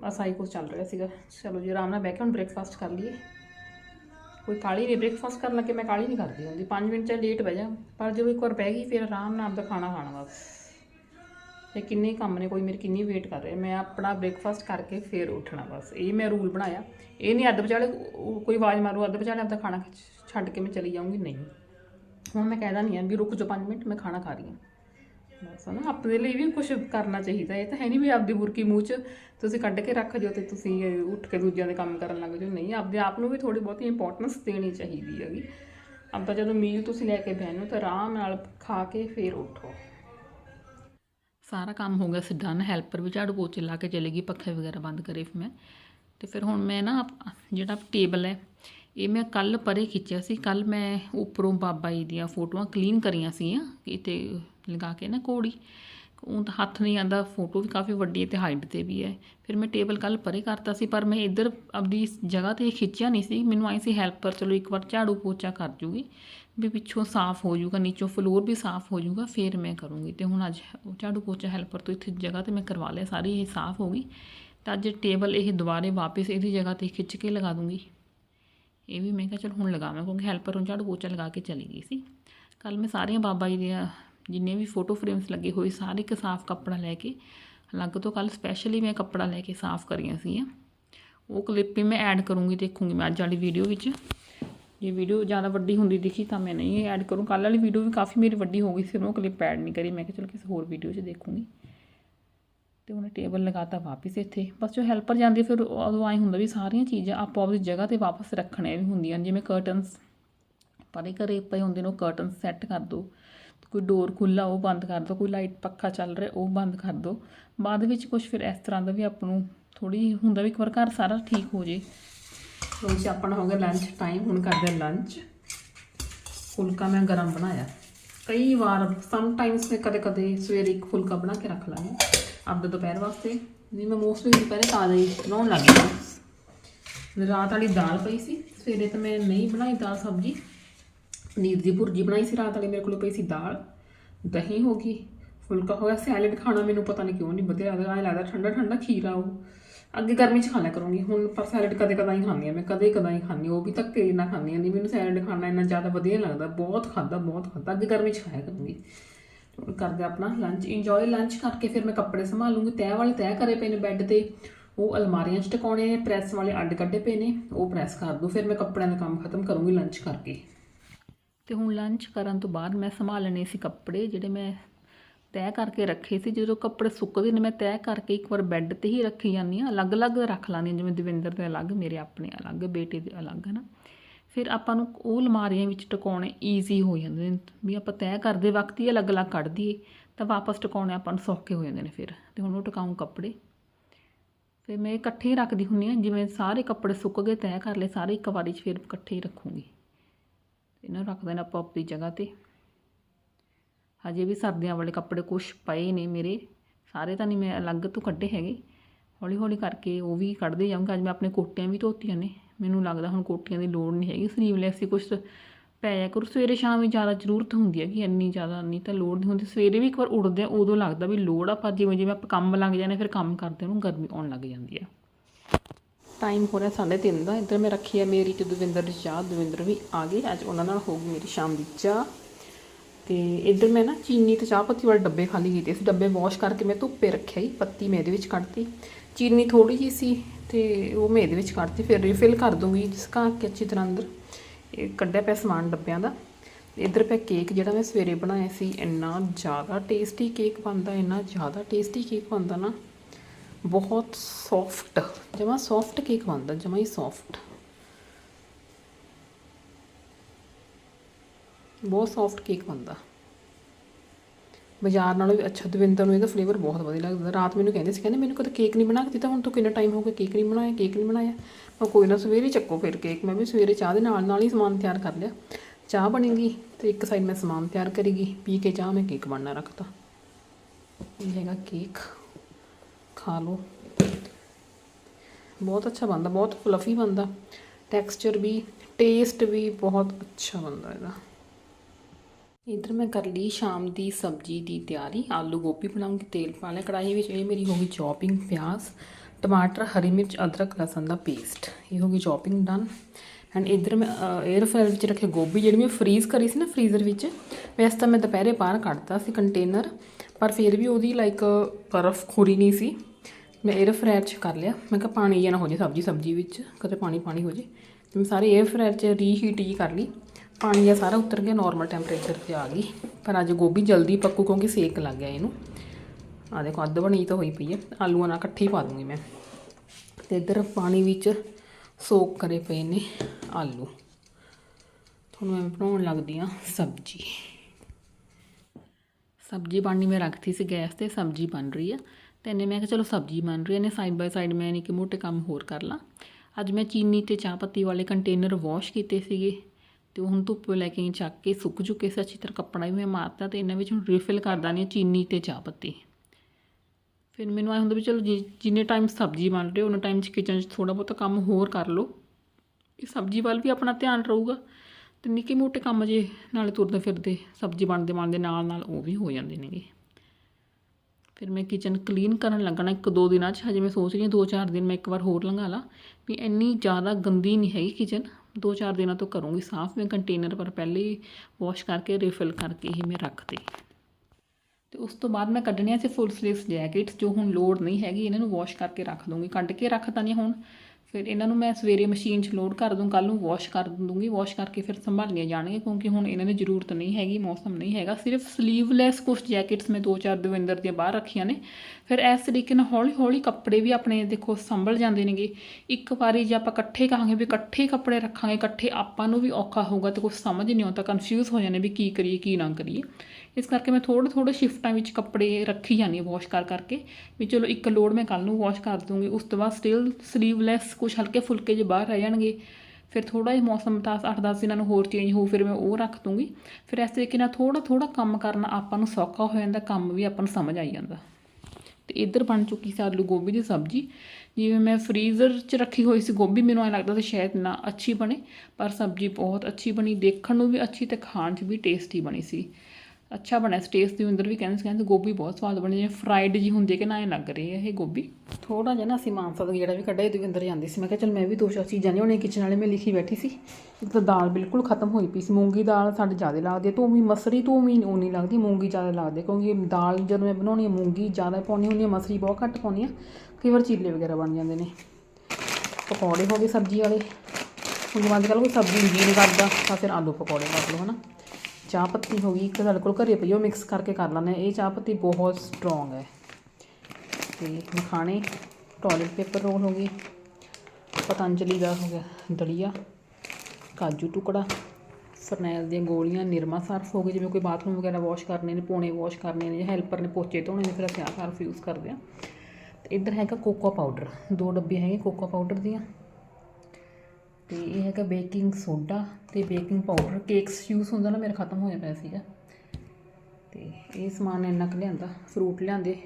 ਬਸ ਆਹੀ ਕੁਝ ਚੱਲ ਰਿਹਾ ਸੀਗਾ। ਚਲੋ ਜੀ, ਆਰਾਮ ਨਾਲ ਬਹਿ ਕੇ ਹੁਣ ਬ੍ਰੇਕਫਾਸਟ ਕਰ ਲਈਏ। ਕੋਈ ਕਾਲੀ ਨਹੀਂ ਬ੍ਰੇਕਫਾਸਟ ਕਰਨ ਲੱਗੇ ਮੈਂ ਕਾਲੀ ਨਹੀਂ ਕਰਦੀ ਹੁੰਦੀ। 5 ਮਿੰਟ ਚ ਲੇਟ ਬਹਿ ਜਾ। ਪਰ ਜਦੋਂ ਇੱਕ ਵਾਰ ਬਹਿ ਗਈ, ਫਿਰ ਆਰਾਮ ਨਾਲ ਆਪਦਾ ਖਾਣਾ ਖਾਣਾ ਬਸ ਤੇ ਕਿੰਨੇ ਕੰਮ ਨੇ, ਕੋਈ ਮੇਰੀ ਕਿੰਨੀ ਵੇਟ ਕਰ ਰਿਹਾ। ਮੈਂ ਆਪਣਾ ਬ੍ਰੇਕਫਾਸਟ ਕਰਕੇ ਫਿਰ ਉੱਠਣਾ ਬਸ। ਇਹ ਮੈਂ ਰੂਲ ਬਣਾਇਆ। ਇਹ ਨਹੀਂ ਅੱਧ ਵਿਚਾਲੇ ਕੋਈ ਆਵਾਜ਼ ਮਾਰੂ, ਅੱਧ ਵਿਚਾਲੇ ਆਪਦਾ ਖਾਣਾ ਛੱਡ ਕੇ ਮੈਂ ਚਲੀ ਜਾਊਂਗੀ। ਨਹੀਂ। ਹੁਣ ਮੈਂ ਕਹਿਦਾ ਨਹੀਂ ਆ ਵੀ ਰੁਕ ਜਾ 5 ਮਿੰਟ, ਮੈਂ ਖਾਣਾ ਖਾ ਰਹੀ ਹਾਂ। ਬਸ ਨਾ ਆਪਣੇ ਲਈ ਵੀ ਕੁਝ ਕਰਨਾ ਚਾਹੀਦਾ। ਇਹ ਤਾਂ ਹੈ ਨਹੀਂ ਵੀ ਆਪਦੀ ਬੁਰਕੀ ਮੂੰਹ 'ਚ ਤੁਸੀਂ ਕੱਢ ਕੇ ਰੱਖ ਦਿਓ ਤੇ ਤੁਸੀਂ ਉੱਠ ਕੇ ਦੂਜਿਆਂ ਦੇ ਕੰਮ ਕਰਨ ਲੱਗ ਜਾਓ। ਨਹੀਂ, ਆਪਦੇ ਆਪ ਨੂੰ ਵੀ ਥੋੜੀ ਬਹੁਤੀ ਇੰਪੋਰਟੈਂਸ ਦੇਣੀ ਚਾਹੀਦੀ ਹੈਗੀ। ਆਪਦਾ ਜਦੋਂ ਮੀਲ ਤੁਸੀਂ ਲੈ ਕੇ ਬਹਿਨੋ ਤਾਂ ਆਰਾਮ ਨਾਲ ਖਾ ਕੇ ਫੇਰ ਉੱਠੋ। ਸਾਰਾ ਕੰਮ ਹੋ ਗਿਆ ਸੀ ਡਨ ਹੈਲਪਰ ਵੀ ਝਾੜੂ ਪੋਚੇ ਲਾ ਕੇ ਚਲੇ ਗਈ, ਪੱਖੇ ਵਗੈਰਾ ਬੰਦ ਕਰੇ ਫਿਰ ਮੈਂ। ਤੇ ਫਿਰ ਹੁਣ ਮੈਂ ਨਾ ਜਿਹੜਾ ਟੇਬਲ ਹੈ, ਇਹ ਮੈਂ ਕੱਲ ਪਰੇ ਖਿੱਚਿਆ ਸੀ ਕੱਲ ਮੈਂ ਉੱਪਰੋਂ ਬਾਬਾ ਜੀ ਦੀਆਂ ਫੋਟੋਆਂ ਕਲੀਨ ਕਰੀਆਂ ਸੀ ਕਿਤੇ ਲਗਾ ਕੇ ਨਾ ਕੋੜੀ ਉਹ ਤਾਂ ਹੱਥ ਨਹੀਂ ਆਂਦਾ ਫੋਟੋ ਵੀ ਕਾਫੀ ਵੱਡੀ ਹੈ ਤੇ ਹਾਈਟ ਤੇ ਵੀ ਹੈ। ਫਿਰ ਮੈਂ ਟੇਬਲ ਕੱਲ ਪਰੇ ਕਰਤਾ ਸੀ, ਪਰ ਮੈਂ ਇੱਧਰ ਆਪਦੀ ਜਗ੍ਹਾ ਤੇ ਖਿੱਚਿਆ ਨਹੀਂ ਸੀ। ਮੈਨੂੰ ਆਈ ਸੀ ਹੈਲਪਰ ਚਲੋ ਇੱਕ ਵਾਰ ਝਾੜੂ ਪੋਚਾ ਕਰ ਜੂਗੀ, ਵੀ ਪਿੱਛੋਂ ਸਾਫ਼ ਹੋ ਜਾਊਗਾ ਨੀਚੋਂ ਫਲੋਰ ਵੀ ਸਾਫ਼ ਹੋ ਜਾਊਗਾ ਫਿਰ ਮੈਂ ਕਰੂੰਗੀ। ਤੇ ਹੁਣ ਅੱਜ ਉਹ ਝਾੜੂ ਪੋਚਾ ਹੈਲਪਰ ਤੋਂ ਇੱਥੇ ਜਗ੍ਹਾ ਤੇ ਮੈਂ ਕਰਵਾ ਲਿਆ, ਸਾਰੀ ਇਹ ਸਾਫ਼ ਹੋ ਗਈ। ਤਾਂ ਅੱਜ ਟੇਬਲ ਇਹ ਦੁਬਾਰੇ ਵਾਪਸ ਇਹਦੀ ਜਗ੍ਹਾ ਤੇ ਖਿੱਚ ਕੇ ਲਗਾ ਦੂੰਗੀ। ਇਹ ਵੀ ਮੈਂ ਕਿਹਾ ਚਲ ਹੁਣ ਲਗਾਵਾਂ, ਕਿਉਂਕਿ ਹੈਲਪਰ ਨੂੰ ਝਾੜੂ ਪੋਚਾ ਲਗਾ ਕੇ ਚਲੀ ਗਈ ਸੀ। ਕੱਲ ਮੈਂ ਸਾਰੀਆਂ ਬਾਬਾ ਜੀ ਦੀਆਂ ਜਿੰਨੇ ਵੀ ਫੋਟੋ ਫਰੇਮਸ ਲੱਗੇ ਹੋਏ, ਸਾਰੇ ਇੱਕ ਸਾਫ਼ ਕੱਪੜਾ ਲੈ ਕੇ, ਅਲੱਗ ਤੋਂ ਕੱਲ ਸਪੈਸ਼ਲੀ ਮੈਂ ਕੱਪੜਾ ਲੈ ਕੇ ਸਾਫ਼ ਕਰੀਆਂ ਸੀ ਉਹ ਕਲਿੱਪ ਵੀ ਮੈਂ ਐਡ ਕਰੂੰਗੀ, ਦੇਖੂੰਗੀ ਮੈਂ ਅੱਜ ਵਾਲੀ ਵੀਡੀਓ ਵਿੱਚ। ਜੇ ਵੀਡੀਓ ਜ਼ਿਆਦਾ ਵੱਡੀ ਹੁੰਦੀ ਦਿਖੀ ਤਾਂ ਮੈਂ ਨਹੀਂ ਐਡ ਕਰੂੰ। ਕੱਲ ਵਾਲੀ ਵੀਡੀਓ ਵੀ ਕਾਫੀ ਮੇਰੀ ਵੱਡੀ ਹੋ ਗਈ ਸੀ ਉਹ ਕਲਿੱਪ ਐਡ ਨਹੀਂ ਕਰੀ। ਮੈਂ ਕਿਹਾ ਚਲ ਕਿਸੇ ਹੋਰ ਵੀਡੀਓ 'ਚ ਦੇਖੂੰਗੀ। ਤੇ ਉਹਨੇ ਟੇਬਲ ਲਗਾਤਾ ਵਾਪਿਸ ਇੱਥੇ। ਬਸ ਜੋ ਹੈਲਪਰ ਜਾਂਦੀ ਫਿਰ ਉਦੋਂ ਆਏ ਹੁੰਦਾ ਵੀ ਸਾਰੀਆਂ ਚੀਜ਼ਾਂ ਆਪੋ ਆਪਦੀ ਜਗ੍ਹਾ ਤੇ ਵਾਪਸ ਰੱਖਣੇ ਵੀ ਹੁੰਦੀਆਂ ਜਿਵੇਂ ਕਰਟਨਸ ਪਰੇ ਘਰੇ ਪਏ ਹੁੰਦੇ ਨੇ, ਉਹ ਕਰਟਨਸ ਸੈੱਟ ਕਰ ਦਿਓ ਕੋਈ ਡੋਰ ਖੁੱਲਾ ਉਹ ਬੰਦ ਕਰ ਦਿਓ ਕੋਈ ਲਾਈਟ ਪੱਖਾ ਚੱਲ ਰਿਹਾ, ਉਹ ਬੰਦ ਕਰ ਦਿਓ ਬਾਅਦ ਵਿੱਚ ਕੁਝ ਫਿਰ ਇਸ ਤਰ੍ਹਾਂ ਦਾ ਵੀ ਆਪ ਨੂੰ ਥੋੜੀ ਹੁੰਦਾ ਵੀ ਇੱਕ ਵਾਰ ਘਰ ਸਾਰਾ ਠੀਕ ਹੋ ਜੇ। ਲੋ ਜੀ, ਆਪਣਾ ਹੋ ਗਿਆ ਲੰਚ ਟਾਈਮ ਹੁਣ ਕਰਦੇ ਲੰਚ ਫੁਲਕਾ ਮੈਂ ਗਰਮ ਬਣਾਇਆ। ਕਈ ਵਾਰ ਸਮ ਟਾਈਮਸ ਮੈਂ ਕਦੇ ਕਦੇ ਸਵੇਰੇ ਇੱਕ ਫੁਲਕਾ ਬਣਾ ਕੇ ਰੱਖ ਲਾਂਗੀ, ਆਪਦੇ ਦੁਪਹਿਰ ਵਾਸਤੇ। ਨਹੀਂ, ਮੈਂ ਮੋਸਟਲੀ ਦੁਪਹਿਰੇ ਤਾਜ਼ਾ ਹੀ ਬਣਾਉਣ ਲੱਗ ਗਈ ਰਾਤ ਵਾਲੀ ਦਾਲ ਪਈ ਸੀ, ਸਵੇਰੇ ਤਾਂ ਮੈਂ ਨਹੀਂ ਬਣਾਈ ਦਾਲ ਸਬਜ਼ੀ। ਨੀਰ ਦੀ ਭੁਰਜੀ ਬਣਾਈ ਸੀ ਰਾਤ ਵਾਲੇ, ਮੇਰੇ ਕੋਲ ਪਈ ਸੀ ਦਾਲ। ਦਹੀਂ ਹੋ ਗਈ, ਫੁਲਕਾ ਹੋ ਗਿਆ ਸੈਲਡ ਖਾਣਾ ਮੈਨੂੰ ਪਤਾ ਨਹੀਂ ਕਿਉਂ ਨਹੀਂ ਵਧੀਆ ਲੱਗਦਾ, ਐਂ ਲੱਗਦਾ ਠੰਡਾ ਠੰਡਾ ਖੀਰਾ ਉਹ। ਅੱਗੇ ਗਰਮੀ ਚ ਖਾ ਲਿਆ ਕਰੂੰਗੀ, ਹੁਣ ਪਰ ਸੈਲਡ ਕਦੇ ਕਦਾਈ ਹੀ ਖਾਂਦੀ ਆ ਮੈਂ ਕਦੇ ਕਦਾਈ ਖਾਂਦੀ ਉਹ ਵੀ ਧੱਕੇ ਨਾਲ ਖਾਂਦੀ ਆ ਨਹੀਂ ਮੈਨੂੰ ਸੈਲਡ ਖਾਣਾ ਇੰਨਾ ਜ਼ਿਆਦਾ ਵਧੀਆ ਲੱਗਦਾ, ਬਹੁਤ ਖਾਦਾ ਬਹੁਤ ਖਾਦਾ, ਅੱਗੇ ਗਰਮੀ ਚ ਖਾਇਆ ਕਰੂੰਗੀ। ਹੁਣ ਕਰਦੇ ਆਪਣਾ ਲੰਚ ਇੰਜੋਏ ਲੰਚ ਕਰਕੇ ਫਿਰ ਮੈਂ ਕੱਪੜੇ ਸੰਭਾਲੂੰਗੀ ਤੈਅ ਵਾਲੇ ਤੈਅ ਕਰੇ ਪਏ ਨੇ ਬੈੱਡ ਤੇ, ਉਹ ਅਲਮਾਰੀਆਂ 'ਚ ਟਿਕਾਉਣੇ ਨੇ, ਪ੍ਰੈਸ ਵਾਲੇ ਅੱਡ ਕੱਢੇ ਪਏ ਨੇ, ਉਹ ਪ੍ਰੈਸ ਕਰ ਦੂੰ, ਫਿਰ ਮੈਂ ਕੱਪੜਿਆਂ ਦਾ ਕੰਮ ਖਤਮ ਕਰੂੰਗੀ ਲੰਚ ਕਰਕੇ। ਤੇ ਹੁਣ ਲੰਚ ਕਰਨ ਤੋਂ ਬਾਅਦ ਮੈਂ ਸੰਭਾਲਣੇ ਸੀ ਕੱਪੜੇ, ਜਿਹੜੇ ਮੈਂ ਤੈਅ ਕਰਕੇ ਰੱਖੇ ਸੀ। ਜਦੋਂ ਕੱਪੜੇ ਸੁੱਕਦੇ ਨੇ, ਮੈਂ ਤੈਅ ਕਰਕੇ ਇੱਕ ਵਾਰ ਬੈੱਡ ਤੇ ਹੀ ਰੱਖੀ ਜਾਂਦੀ ਹਾਂ। ਅਲੱਗ-ਅਲੱਗ ਰੱਖ ਲਾਂਦੀ ਹਾਂ, ਜਿਵੇਂ ਦਵਿੰਦਰ ਦੇ ਅਲੱਗ, ਮੇਰੇ ਆਪਣੇ ਅਲੱਗ, ਬੇਟੇ ਦੇ ਅਲੱਗ ਹੈ ਨਾ ਫਿਰ ਆਪਾਂ ਨੂੰ ਉਹ ਅਲਮਾਰੀਆਂ ਵਿੱਚ ਟਿਕਾਉਣੇ ਈਜ਼ੀ ਹੋ ਜਾਂਦੇ ਨੇ। ਵੀ ਆਪਾਂ ਤੈਅ ਕਰਦੇ ਵਕਤ ਹੀ ਅਲੱਗ-ਅਲੱਗ ਕੱਢ ਦਈਏ, ਤਾਂ ਵਾਪਸ ਟਿਕਾਉਣੇ ਆਪਾਂ ਨੂੰ ਸੌਖੇ ਹੋ ਜਾਂਦੇ ਨੇ ਫਿਰ। ਤੇ ਹੁਣ ਉਹ ਟਿਕਾਉਂ ਕੱਪੜੇ। ਫਿਰ ਮੈਂ ਇਕੱਠੇ ਹੀ ਰੱਖਦੀ ਹੁੰਦੀ ਹਾਂ, ਜਿਵੇਂ ਸਾਰੇ ਕੱਪੜੇ ਸੁੱਕ ਗਏ, ਤੈਅ ਕਰ ਲਏ, ਸਾਰੇ ਇੱਕ ਵਾਰੀ 'ਚ ਫਿਰ ਇਕੱਠੇ ਹੀ ਰੱਖੂੰਗੀ। ਇਹਨਾਂ ਨੂੰ ਰੱਖ ਦੇਣਾ ਆਪਾਂ ਆਪਣੀ ਜਗ੍ਹਾ ਤੇ। ਹਜੇ ਵੀ ਸਰਦੀਆਂ ਵਾਲੇ ਕੱਪੜੇ ਕੁਛ ਪਏ ਨੇ ਮੇਰੇ। ਸਾਰੇ ਤਾਂ ਨਹੀਂ ਮੈਂ ਅਲੱਗ ਤੋਂ ਕੱਢੇ ਹੈਗੇ। ਹੌਲੀ ਹੌਲੀ ਕਰਕੇ ਉਹ ਵੀ ਕੱਢਦੇ ਜਾਊਂਗਾ। ਅੱਜ ਮੈਂ ਆਪਣੇ ਕੋਟੀਆਂ ਵੀ ਧੋਤੀਆਂ ਨੇ। ਮੈਨੂੰ ਲੱਗਦਾ ਹੁਣ ਕੋਟੀਆਂ ਦੀ ਲੋੜ ਨਹੀਂ ਹੈਗੀ। ਸਲੀਵਲੈਸ ਹੀ ਕੁਛ ਪੈ ਜਾ ਕਰੂ। ਸਵੇਰੇ ਸ਼ਾਮ ਵੀ ਜ਼ਿਆਦਾ ਜ਼ਰੂਰਤ ਹੁੰਦੀ ਹੈ ਕਿ ਇੰਨੀ ਜ਼ਿਆਦਾ ਨਹੀਂ ਤਾਂ ਲੋੜ ਨਹੀਂ ਹੁੰਦੀ। ਸਵੇਰੇ ਵੀ ਇੱਕ ਵਾਰ ਉੱਠਦੇ ਆ ਉਦੋਂ ਲੱਗਦਾ ਵੀ ਲੋੜ ਆ। ਪਰ ਜਿਵੇਂ ਜਿਵੇਂ ਆਪਾਂ ਕੰਮ ਲੱਗ ਜਾਂਦੇ ਫਿਰ ਕੰਮ ਕਰਦੇ ਉਹਨੂੰ ਗਰਮੀ ਆਉਣ ਲੱਗ ਜਾਂਦੀ ਆ। ਟਾਈਮ ਹੋ ਰਿਹਾ 3:30 ਦਾ, ਇੱਧਰ ਮੈਂ ਰੱਖੀ ਹੈ ਮੇਰੀ ਤੇ ਦਵਿੰਦਰ ਦੀ ਚਾਹ, ਦਵਿੰਦਰ ਵੀ ਆ ਗਏ, ਅੱਜ ਉਹਨਾਂ ਨਾਲ ਹੋ ਗਈ ਮੇਰੀ ਸ਼ਾਮ ਦੀ ਚਾਹ। ਤੇ ਇੱਧਰ ਮੈਂ ਨਾ ਚੀਨੀ ਤੇ ਚਾਹ ਪੱਤੀ ਵਾਲੇ ਡੱਬੇ ਖਾਲੀ ਕੀਤੇ ਸੀ, ਡੱਬੇ ਵਾਸ਼ ਕਰਕੇ ਮੈਂ ਧੁੱਪੇ ਰੱਖਿਆ ਹੀ ਪੱਤੀ ਮੈਂ ਇਹਦੇ ਵਿੱਚ ਕੱਢਤੀ। ਚੀਨੀ ਥੋੜੀ ਜੀ ਸੀ ਤੇ ਉਹ ਮੈਂ ਇਹਦੇ ਵਿੱਚ ਕੱਢਤੀ, ਫਿਰ ਰੀਫਿਲ ਕਰ ਦੂੰਗੀ ਸੁਕਾ ਕੇ ਅੱਛੀ ਤਰ੍ਹਾਂ ਅੰਦਰ ਇਹ ਕੱਢਿਆ ਪਿਆ ਸਮਾਨ ਡੱਬਿਆਂ ਦਾ। ਇੱਧਰ ਪਿਆ ਕੇਕ ਜਿਹੜਾ ਮੈਂ ਸਵੇਰੇ ਬਣਾਇਆ ਸੀ, ਇੰਨਾ ਜ਼ਿਆਦਾ ਟੇਸਟੀ ਕੇਕ ਬਣਦਾ, ਇੰਨਾ ਜ਼ਿਆਦਾ ਟੇਸਟੀ ਕੇਕ ਬਣਦਾ ਨਾ। ਬਹੁਤ ਸੌਫਟ ਜਮਾ ਸੌਫਟ ਕੇਕ ਬਣਦਾ, ਜਮਾ ਹੀ ਸੌਫਟ ਬਹੁਤ ਸੌਫਟ ਕੇਕ ਬਣਦਾ। ਬਾਜ਼ਾਰ ਨਾਲੋਂ ਵੀ ਅੱਛਾ, ਦਵਿੰਦਰ ਨੂੰ ਇਹਦਾ ਫਲੇਵਰ ਬਹੁਤ ਵਧੀਆ ਲੱਗਦਾ। ਰਾਤ ਮੈਨੂੰ ਕਹਿੰਦੇ ਸੀ, ਕਹਿੰਦੇ ਮੈਨੂੰ ਕਦੇ ਕੇਕ ਨਹੀਂ ਬਣਾ ਕੇ ਦਿੱਤਾ, ਹੁਣ ਤੋਂ ਕਿੰਨਾ ਟਾਈਮ ਹੋ ਗਿਆ ਕੇਕ ਨਹੀਂ ਬਣਾਇਆ ਕੇਕ ਨਹੀਂ ਬਣਾਇਆ? ਮੈਂ ਕੋਈ ਨਾ, ਸਵੇਰੇ ਚੱਕੋ ਫਿਰ ਕੇਕ ਮੈਂ ਵੀ ਸਵੇਰੇ ਚਾਹ ਦੇ ਨਾਲ ਨਾਲ ਹੀ ਸਮਾਨ ਤਿਆਰ ਕਰ ਲਿਆ। ਚਾਹ ਬਣੇਗੀ ਤੇ ਇੱਕ ਸਾਈਡ ਮੈਂ ਸਮਾਨ ਤਿਆਰ ਕਰੇਗੀ। ਪੀ ਕੇ ਚਾਹ ਮੈਂ ਕੇਕ ਬਣਨਾ ਰੱਖਤਾ। ਇਹ ਹੈਗਾ ਕੇਕ ਖਾ ਲਓ। ਬਹੁਤ ਅੱਛਾ ਬਣਦਾ, ਬਹੁਤ ਫਲਫੀ ਬਣਦਾ। ਟੈਕਸਚਰ ਵੀ ਟੇਸਟ ਵੀ ਬਹੁਤ ਅੱਛਾ ਬਣਦਾ ਇਹਦਾ। ਇਧਰ ਮੈਂ ਕਰ ਲਈ ਸ਼ਾਮ ਦੀ ਸਬਜ਼ੀ ਦੀ ਤਿਆਰੀ। ਆਲੂ ਗੋਭੀ ਬਣਾਉਂਗੀ, ਤੇਲ ਪਾ ਲਿਆ। ਕੜਾਹੀ ਵਿੱਚ ਇਹ ਮੇਰੀ ਹੋ ਗਈ ਚੌਪਿੰਗ ਪਿਆਜ਼, ਟਮਾਟਰ, ਹਰੀ ਮਿਰਚ, ਅਦਰਕ, ਲਸਣ ਦਾ ਪੇਸਟ ਇਹ ਹੋ ਗਈ ਚੌਪਿੰਗ ਡਨ ਐਂਡ ਇਧਰ ਮੈਂ 에ਅਰ ਫਰਾਇਰ ਵਿੱਚ ਰੱਖੇ ਗੋਭੀ, ਜਿਹੜੀ ਮੈਂ ਫਰੀਜ਼ ਕਰੀ ਸੀ ਨਾ ਫਰੀਜ਼ਰ ਵਿੱਚ, ਵੈਸੇ ਤਾਂ ਮੈਂ ਦੁਪਹਿਰੇ ਬਾਹਰ ਕੱਢਤਾ ਸੀ ਕੰਟੇਨਰ ਪਰ ਫਿਰ ਵੀ ਉਹਦੀ ਲਾਈਕ ਬਰਫ਼ ਖੁਰੀ ਨਹੀਂ ਸੀ। ਮੈਂ 에ਅਰ ਫਰਾਇਰ 'ਚ ਕਰ ਲਿਆ। ਮੈਂ ਕਿਹਾ ਪਾਣੀ ਜਿਹਾ ਨਾ ਹੋ ਜੇ ਸਬਜ਼ੀ ਸਬਜ਼ੀ ਵਿੱਚ ਕਦੇ ਪਾਣੀ ਪਾਣੀ ਹੋ ਜੇ। ਤੇ ਮੈਂ ਸਾਰੇ 에ਅਰ ਫਰਾਇਰ 'ਚ ਰੀਹੀਟ ਹੀ ਕਰ ਲਈ। ਪਾਣੀ ਆ ਸਾਰਾ ਉਤਰ ਗਿਆ ਨਾਰਮਲ ਟੈਂਪਰੇਚਰ ਤੇ ਆ ਗਈ। ਪਰ ਅੱਜ ਗੋਭੀ ਜਲਦੀ ਪੱਕੂ ਕਿਉਂਕਿ ਸੇਕ ਲੱਗ ਗਿਆ ਇਹਨੂੰ। ਆ ਦੇਖੋ, ਅੱਧ ਬਣੀ ਤਾਂ ਹੋਈ ਪਈ ਹੈ। ਆਲੂਆਂ ਨਾਲ ਇਕੱਠੇ ਪਾ ਦੂੰਗੀ ਮੈਂ। ਤੇ ਇੱਧਰ ਪਾਣੀ ਵਿੱਚ ਸੋਕ ਕਰੇ ਪਏ ਨੇ ਆਲੂ। ਤੁਹਾਨੂੰ ਮੈਂ ਬਣਾਉਣ ਲੱਗਦੀ ਆ ਸਬਜ਼ੀ। ਸਬਜ਼ੀ ਬਣਨੀ ਮੈਂ ਰੱਖਤੀ ਸੀ ਗੈਸ ਤੇ, ਸਬਜ਼ੀ ਬਣ ਰਹੀ ਆ। ਤੇ ਇਹਨੇ ਮੈਂ ਕਿਹਾ ਚਲੋ ਸਬਜ਼ੀ ਬਣ ਰਹੀ ਹੈ ਨੇ ਸਾਈਡ ਬਾਈ ਸਾਈਡ ਮੈਂ ਨਿੱਕੇ ਮੋਟੇ ਕੰਮ ਹੋਰ ਕਰ ਲਾਂ। ਅੱਜ ਮੈਂ ਚੀਨੀ ਤੇ ਚਾਹ ਪੱਤੀ ਵਾਲੇ ਕੰਟੇਨਰ ਵਾਸ਼ ਕੀਤੇ ਸੀਗੇ ਤੇ ਉਹ ਹੁਣ ਧੁੱਪ ਲੈ ਕੇ ਚੱਕ ਕੇ ਸੁੱਕ ਚੁੱਕੇ ਸੀ, ਅੱਛੀ ਤਰ੍ਹਾਂ ਕੱਪੜਾ ਵੀ ਮੈਂ ਮਾਰਤਾ ਤੇ ਇਹਨਾਂ ਵਿੱਚ ਹੁਣ ਰੀਫਿਲ ਕਰ ਦਾਨੀ ਚੀਨੀ ਤੇ ਚਾਹ ਪੱਤੀ। ਫਿਰ ਮੈਨੂੰ ਆਇਆ ਹੁੰਦਾ ਵੀ ਚਲੋ ਜਿ- ਜਿੰਨੇ ਟਾਈਮ ਸਬਜ਼ੀ ਬਣ ਰਹੀ ਉਹਨਾਂ ਟਾਈਮ 'ਚ ਕਿਚਨ 'ਚ ਥੋੜਾ ਬਹੁਤਾ ਕੰਮ ਹੋਰ ਕਰ ਲਓ। ਇਹ ਸਬਜ਼ੀ ਵੱਲ ਵੀ ਆਪਣਾ ਧਿਆਨ ਰਹੂਗਾ ਤੇ ਨਿੱਕੇ ਮੋਟੇ ਕੰਮ ਜੇ ਨਾਲੇ ਤੁਰਦੇ ਫਿਰਦੇ ਸਬਜ਼ੀ ਬਣਦੇ ਬਣਦੇ ਨਾਲ ਨਾਲ ਉਹ ਵੀ ਹੋ ਜਾਂਦੇ ਨੇਗੇ। ਫਿਰ ਮੈਂ ਕਿਚਨ ਕਲੀਨ ਕਰਨ ਲੱਗਣਾ ਇੱਕ ਦੋ ਦਿਨਾਂ 'ਚ। ਹਜੇ ਮੈਂ ਸੋਚ ਰਹੀ ਹਾਂ ਦੋ ਚਾਰ ਦਿਨ ਮੈਂ ਇੱਕ ਵਾਰ ਹੋਰ ਲੰਘਾ ਲਾਂ। ਵੀ ਇੰਨੀ ਜ਼ਿਆਦਾ ਗੰਦੀ ਨਹੀਂ ਹੈਗੀ ਕਿਚਨ ਦੋ ਚਾਰ ਦਿਨਾਂ ਤੋਂ ਕਰੂੰਗੀ ਸਾਫ਼। ਮੈਂ ਕੰਟੇਨਰ ਪਰ ਪਹਿਲੇ ਹੀ ਵਾਸ਼ ਕਰਕੇ ਰੀਫਿਲ ਕਰਕੇ ਹੀ ਮੈਂ ਰੱਖਤੇ ਤੇ ਉਸ ਤੋਂ ਬਾਅਦ ਮੈਂ ਕੱਢਣੀਆਂ ਸੀ ਫੁੱਲ ਸਲੀਵਸ ਜੈਕਟਸ ਜੋ ਹੁਣ ਲੋਡ ਨਹੀਂ ਹੈਗੀ। ਇਹਨਾਂ ਨੂੰ ਵਾਸ਼ ਕਰਕੇ ਰੱਖ ਦੂੰਗੀ ਕੱਢ ਕੇ ਰੱਖ ਤਾਂ ਨਹੀਂ ਹੁਣ। ਫਿਰ ਇਹਨਾਂ ਨੂੰ ਮੈਂ ਸਵੇਰੇ ਮਸ਼ੀਨ 'ਚ ਲੋਡ ਕਰ ਦੂੰ ਕੱਲ ਨੂੰ ਵਾਸ਼ ਕਰ ਦੂੰਗੀ, ਵਾਸ਼ ਕਰਕੇ ਫਿਰ ਸੰਭਾਲੀਆਂ ਜਾਣਗੀਆਂ ਕਿਉਂਕਿ ਹੁਣ ਇਹਨਾਂ ਦੀ ਜ਼ਰੂਰਤ ਨਹੀਂ ਹੈਗੀ, ਮੌਸਮ ਨਹੀਂ ਹੈਗਾ। ਸਿਰਫ ਸਲੀਵਲੈਸ ਕੁਝ ਜੈਕਟਸ ਮੈਂ ਦੋ ਚਾਰ ਦਵਿੰਦਰ ਦੀਆਂ ਬਾਹਰ ਰੱਖੀਆਂ ਨੇ। ਫਿਰ ਇਸ ਤਰੀਕੇ ਨਾਲ ਹੌਲੀ ਹੌਲੀ ਕੱਪੜੇ ਵੀ ਆਪਣੇ ਦੇਖੋ ਸੰਭਲ ਜਾਂਦੇ ਨੇਗੇ। ਇੱਕ ਵਾਰੀ ਜੇ ਆਪਾਂ ਇਕੱਠੇ ਕਹਾਂਗੇ ਵੀ ਇਕੱਠੇ ਕੱਪੜੇ ਰੱਖਾਂਗੇ, ਇਕੱਠੇ ਆਪਾਂ ਨੂੰ ਵੀ ਔਖਾ ਹੋਊਗਾ ਤੇ ਕੁਝ ਸਮਝ ਨਹੀਂ ਆਉਂਦਾ ਕਨਫਿਊਜ਼ ਹੋ ਜਾਂਦੇ ਵੀ ਕੀ ਕਰੀਏ, ਕੀ ਨਾ ਕਰੀਏ। ਇਸ ਕਰਕੇ ਮੈਂ ਥੋੜ੍ਹੇ ਥੋੜ੍ਹੇ ਸ਼ਿਫਟਾਂ ਵਿੱਚ ਕੱਪੜੇ ਰੱਖੀ ਜਾਂਦੀ ਹਾਂ ਵਾਸ਼ ਕਰ ਕਰਕੇ ਵੀ ਚਲੋ ਇੱਕ ਲੋਡ ਮੈਂ ਕੱਲ ਨੂੰ ਵਾਸ਼ ਕਰ ਦੂੰਗੀ, ਉਸ ਤੋਂ ਬਾਅਦ ਸਟਿਲ ਸਲੀਵਲੈਸ ਕੁਝ ਹਲਕੇ ਫੁਲਕੇ ਜਿਹੇ ਬਾਹਰ ਰਹਿ ਜਾਣਗੇ, ਫਿਰ ਥੋੜਾ ਜਿਹਾ ਮੌਸਮ ਤਾਂ 8-10 ਦਿਨਾਂ ਨੂੰ ਹੋਰ ਚੇਂਜ ਹੋਊ, ਫਿਰ ਮੈਂ ਉਹ ਰੱਖ ਦੂੰਗੀ। ਫਿਰ ਇਸ ਤਰੀਕੇ ਨਾਲ ਥੋੜਾ ਥੋੜਾ ਕੰਮ ਕਰਨਾ ਆਪਾਂ ਨੂੰ ਸੌਖਾ ਹੋ ਜਾਂਦਾ, ਕੰਮ ਵੀ ਆਪਾਂ ਨੂੰ ਸਮਝ ਆਈ ਜਾਂਦਾ। ਤੇ ਇੱਧਰ ਬਣ ਚੁੱਕੀ ਸੀ ਆਲੂ ਗੋਭੀ ਦੀ ਸਬਜ਼ੀ। ਜਿਵੇਂ ਮੈਂ ਫਰੀਜ਼ਰ 'ਚ ਰੱਖੀ ਹੋਈ ਸੀ ਗੋਭੀ, ਮੈਨੂੰ ਐਂ ਲੱਗਦਾ ਸੀ ਸ਼ਾਇਦ ਨਾ ਅੱਛੀ ਬਣੇ, ਪਰ ਸਬਜ਼ੀ ਬਹੁਤ ਅੱਛੀ ਬਣੀ, ਦੇਖਣ ਨੂੰ ਵੀ ਅੱਛੀ ਤੇ ਖਾਣ 'ਚ ਵੀ ਟੇਸਟੀ ਬਣੀ ਸੀ। ਅੱਛਾ ਬਣਿਆ ਸੀ ਦੇ ਅੰਦਰ ਵੀ ਕਹਿੰਦੇ ਸੀ, ਕਹਿੰਦੇ ਗੋਭੀ ਬਹੁਤ ਸਵਾਦ ਬਣੀ, ਜਿਵੇਂ ਫਰਾਈਡ ਜੀ ਹੁੰਦੀ ਹੈ ਕਿ ਨਾ ਇਹ ਲੱਗ ਰਹੀ ਹੈ ਇਹ ਗੋਭੀ। ਥੋੜਾ ਜਿਹਾ ਨਾ ਅਸੀਂ ਮਾਨਸਾ ਦਾ ਜਿਹੜਾ ਵੀ ਕੱਢਿਆ ਇਹਦੇ ਅੰਦਰ ਜਾਂਦੀ ਸੀ। ਮੈਂ ਕਿਹਾ ਚਲ ਮੈਂ ਵੀ ਦੋ ਚਾਰ ਚੀਜ਼ਾਂ ਲਿਆਉਣੀਆਂ ਕਿਚਨ ਵਾਲੇ ਮੈਂ ਲਿਖੀ ਬੈਠੀ ਸੀ। ਇੱਕ ਤਾਂ ਦਾਲ ਬਿਲਕੁਲ ਖਤਮ ਹੋਈ ਪਈ ਸੀ। ਮੂੰਗੀ ਦਾਲ ਸਾਡੇ ਜ਼ਿਆਦਾ ਲੱਗਦੀ ਹੈ ਧੂਮੀ ਮਸਰੀ ਧੂਮੀ ਉਹ ਨਹੀਂ ਲੱਗਦੀ, ਮੂੰਗੀ ਜ਼ਿਆਦਾ ਲੱਗਦੀ ਕਿਉਂਕਿ ਦਾਲ ਜਦੋਂ ਮੈਂ ਬਣਾਉਣੀ ਹੈ, ਮੂੰਗੀ ਜ਼ਿਆਦਾ ਪਾਉਣੀ ਹੁੰਦੀ ਹੈ ਮਸਰੀ ਬਹੁਤ ਘੱਟ ਪਾਉਣੀ ਆ ਕਈ ਵਾਰ ਚੀਲੇ ਵਗੈਰਾ ਬਣ ਜਾਂਦੇ ਨੇ। ਪਕੌੜੇ ਹੋ ਗਏ ਸਬਜ਼ੀ ਵਾਲੇ। ਹੁਣ ਅੱਜ ਕੱਲ੍ਹ ਕੋਈ ਸਬਜ਼ੀ ਜੀ ਨਹੀਂ ਕਰਦਾ, ਤਾਂ ਫਿਰ ਆਲੂ ਪਕੌੜੇ ਕਰ ਲਓ, ਹਨਾ। ਚਾਹ ਪੱਤੀ ਹੋ ਗਈ, ਇੱਕ ਸਾਡੇ ਕੋਲ ਘਰੇ ਪਈ ਉਹ ਮਿਕਸ ਕਰਕੇ ਕਰ ਲੈਂਦੇ ਹਾਂ ਇਹ ਚਾਹ ਪੱਤੀ ਬਹੁਤ ਸਟਰੋਂਗ ਹੈ। ਤੇ ਮਖਾਣੇ ਟਾਇਲਟ ਪੇਪਰ ਰੋਲ ਹੋ ਗਈ ਪਤੰਜਲੀ ਦਾ ਹੋ ਗਿਆ ਦਲੀਆ, ਕਾਜੂ ਟੁਕੜਾ ਫਰਨੈਲ ਦੀਆਂ ਗੋਲੀਆਂ, ਨਿਰਮਾ ਸਰਫ ਹੋ ਗਈ ਜਿਵੇਂ ਕੋਈ ਬਾਥਰੂਮ ਵਗੈਰਾ ਵਾਸ਼ ਕਰਨੇ ਨੇ, ਪੋਣੇ ਵਾਸ਼ ਕਰਨੇ ਨੇ ਜਾਂ ਹੈਲਪਰ ਨੇ ਪੋਚੇ ਧੋਣੇ ਨੇ, ਫਿਰ ਅਸੀਂ ਆਹ ਸਰਫ ਯੂਜ਼ ਕਰਦੇ ਹਾਂ ਤੇ ਇੱਧਰ ਹੈਗਾ ਕੋਕੋ ਪਾਊਡਰ ਦੋ ਡੱਬੇ ਹੈਗੇ ਕੋਕਾ ਪਾਊਡਰ ਦੀਆਂ। ਤੇ ਇਹ ਹੈਗਾ ਬੇਕਿੰਗ ਸੋਡਾ ਤੇ ਬੇਕਿੰਗ ਪਾਊਡਰ। ਕੇਕਸ ਯੂਜ਼ ਹੁੰਦਾ ਨਾ, ਮੇਰਾ ਖਤਮ ਹੋਇਆ ਪਿਆ ਸੀਗਾ। ਤੇ ਇਹ ਸਮਾਨ ਇੰਨਾ ਕੁ ਲਿਆਂਦਾ, ਫਰੂਟ ਲਿਆਂਦੇ,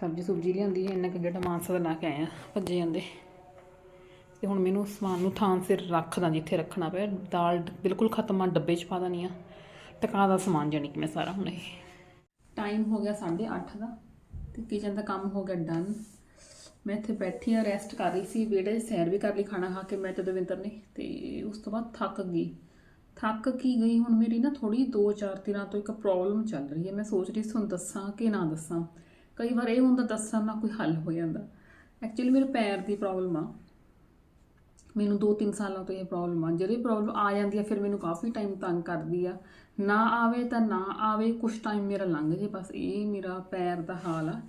ਸਬਜ਼ੀ ਸੁਬਜੀ ਲਿਆਂਦੀ ਹੈ ਇੰਨਾ ਕੁ ਜਿਹੜਾ ਮਾਨਸਾ ਦਾ ਲਾ ਕੇ ਆਏ ਆ, ਭੱਜੇ ਜਾਂਦੇ। ਤੇ ਹੁਣ ਮੈਨੂੰ ਸਮਾਨ ਨੂੰ ਥਾਂ ਸਿਰ ਰੱਖਦਾ, ਜਿੱਥੇ ਰੱਖਣਾ ਪਿਆ। ਦਾਲ ਬਿਲਕੁਲ ਖਤਮ ਆ, ਡੱਬੇ 'ਚ ਪਾ ਦੇਣੀ ਆ। ਟਕਾ ਦਾ ਸਮਾਨ ਜਾਣੀ ਕਿ ਮੈਂ ਸਾਰਾ ਹੁਣ ਇਹ। ਟਾਈਮ ਹੋ ਗਿਆ 8:30 ਦਾ, ਤੇ ਕਿਚਨ ਦਾ ਕੰਮ ਹੋ ਗਿਆ ਡਨ ਮੈਂ ਇੱਥੇ ਬੈਠੀ ਆ ਰੈਸਟ ਕਰ ਰਹੀ ਸੀ, ਵਿਹੜੇ ਸੈਰ ਵੀ ਕਰ ਲਈ, ਖਾਣਾ ਖਾ ਕੇ ਮੈਂ ਤੇ ਦਵਿੰਦਰ ਨੇ ਤੇ ਉਸ ਤੋਂ ਬਾਅਦ ਥੱਕ ਗਈ। ਥੱਕ ਕੀ ਗਈ? ਹੁਣ ਮੇਰੀ ਨਾ ਥੋੜੀ 2-4 ਦਿਨਾਂ ਤੋਂ ਇੱਕ ਪ੍ਰੋਬਲਮ ਚੱਲ ਰਹੀ ਹੈ। ਮੈਂ ਸੋਚ ਰਹੀ ਸੀ ਤੁਹਾਨੂੰ ਦੱਸਾਂ ਕਿ ਨਾ ਦੱਸਾਂ। ਕਈ ਵਾਰ ਇਹ ਹੁੰਦਾ ਦੱਸਣ ਨਾਲ ਕੋਈ ਹੱਲ ਹੋ ਜਾਂਦਾ। ਐਕਚੁਅਲੀ ਮੇਰੇ ਪੈਰ ਦੀ ਪ੍ਰੋਬਲਮ ਆ। ਮੈਨੂੰ 2-3 ਸਾਲਾਂ ਤੋਂ ਇਹ ਪ੍ਰੋਬਲਮ ਆ। ਜਿਹੜੀ ਪ੍ਰੋਬਲਮ ਆ ਜਾਂਦੀ ਆ, ਫਿਰ ਮੈਨੂੰ ਕਾਫੀ ਟਾਈਮ ਤੰਗ ਕਰਦੀ ਆ। ਨਾ ਆਵੇ ਤਾਂ ਨਾ ਆਵੇ ਕੁਝ ਟਾਈਮ ਮੇਰਾ ਲੰਘ ਜੇ। ਬਸ ਇਹ ਮੇਰਾ ਪੈਰ ਦਾ ਹਾਲ ਆ।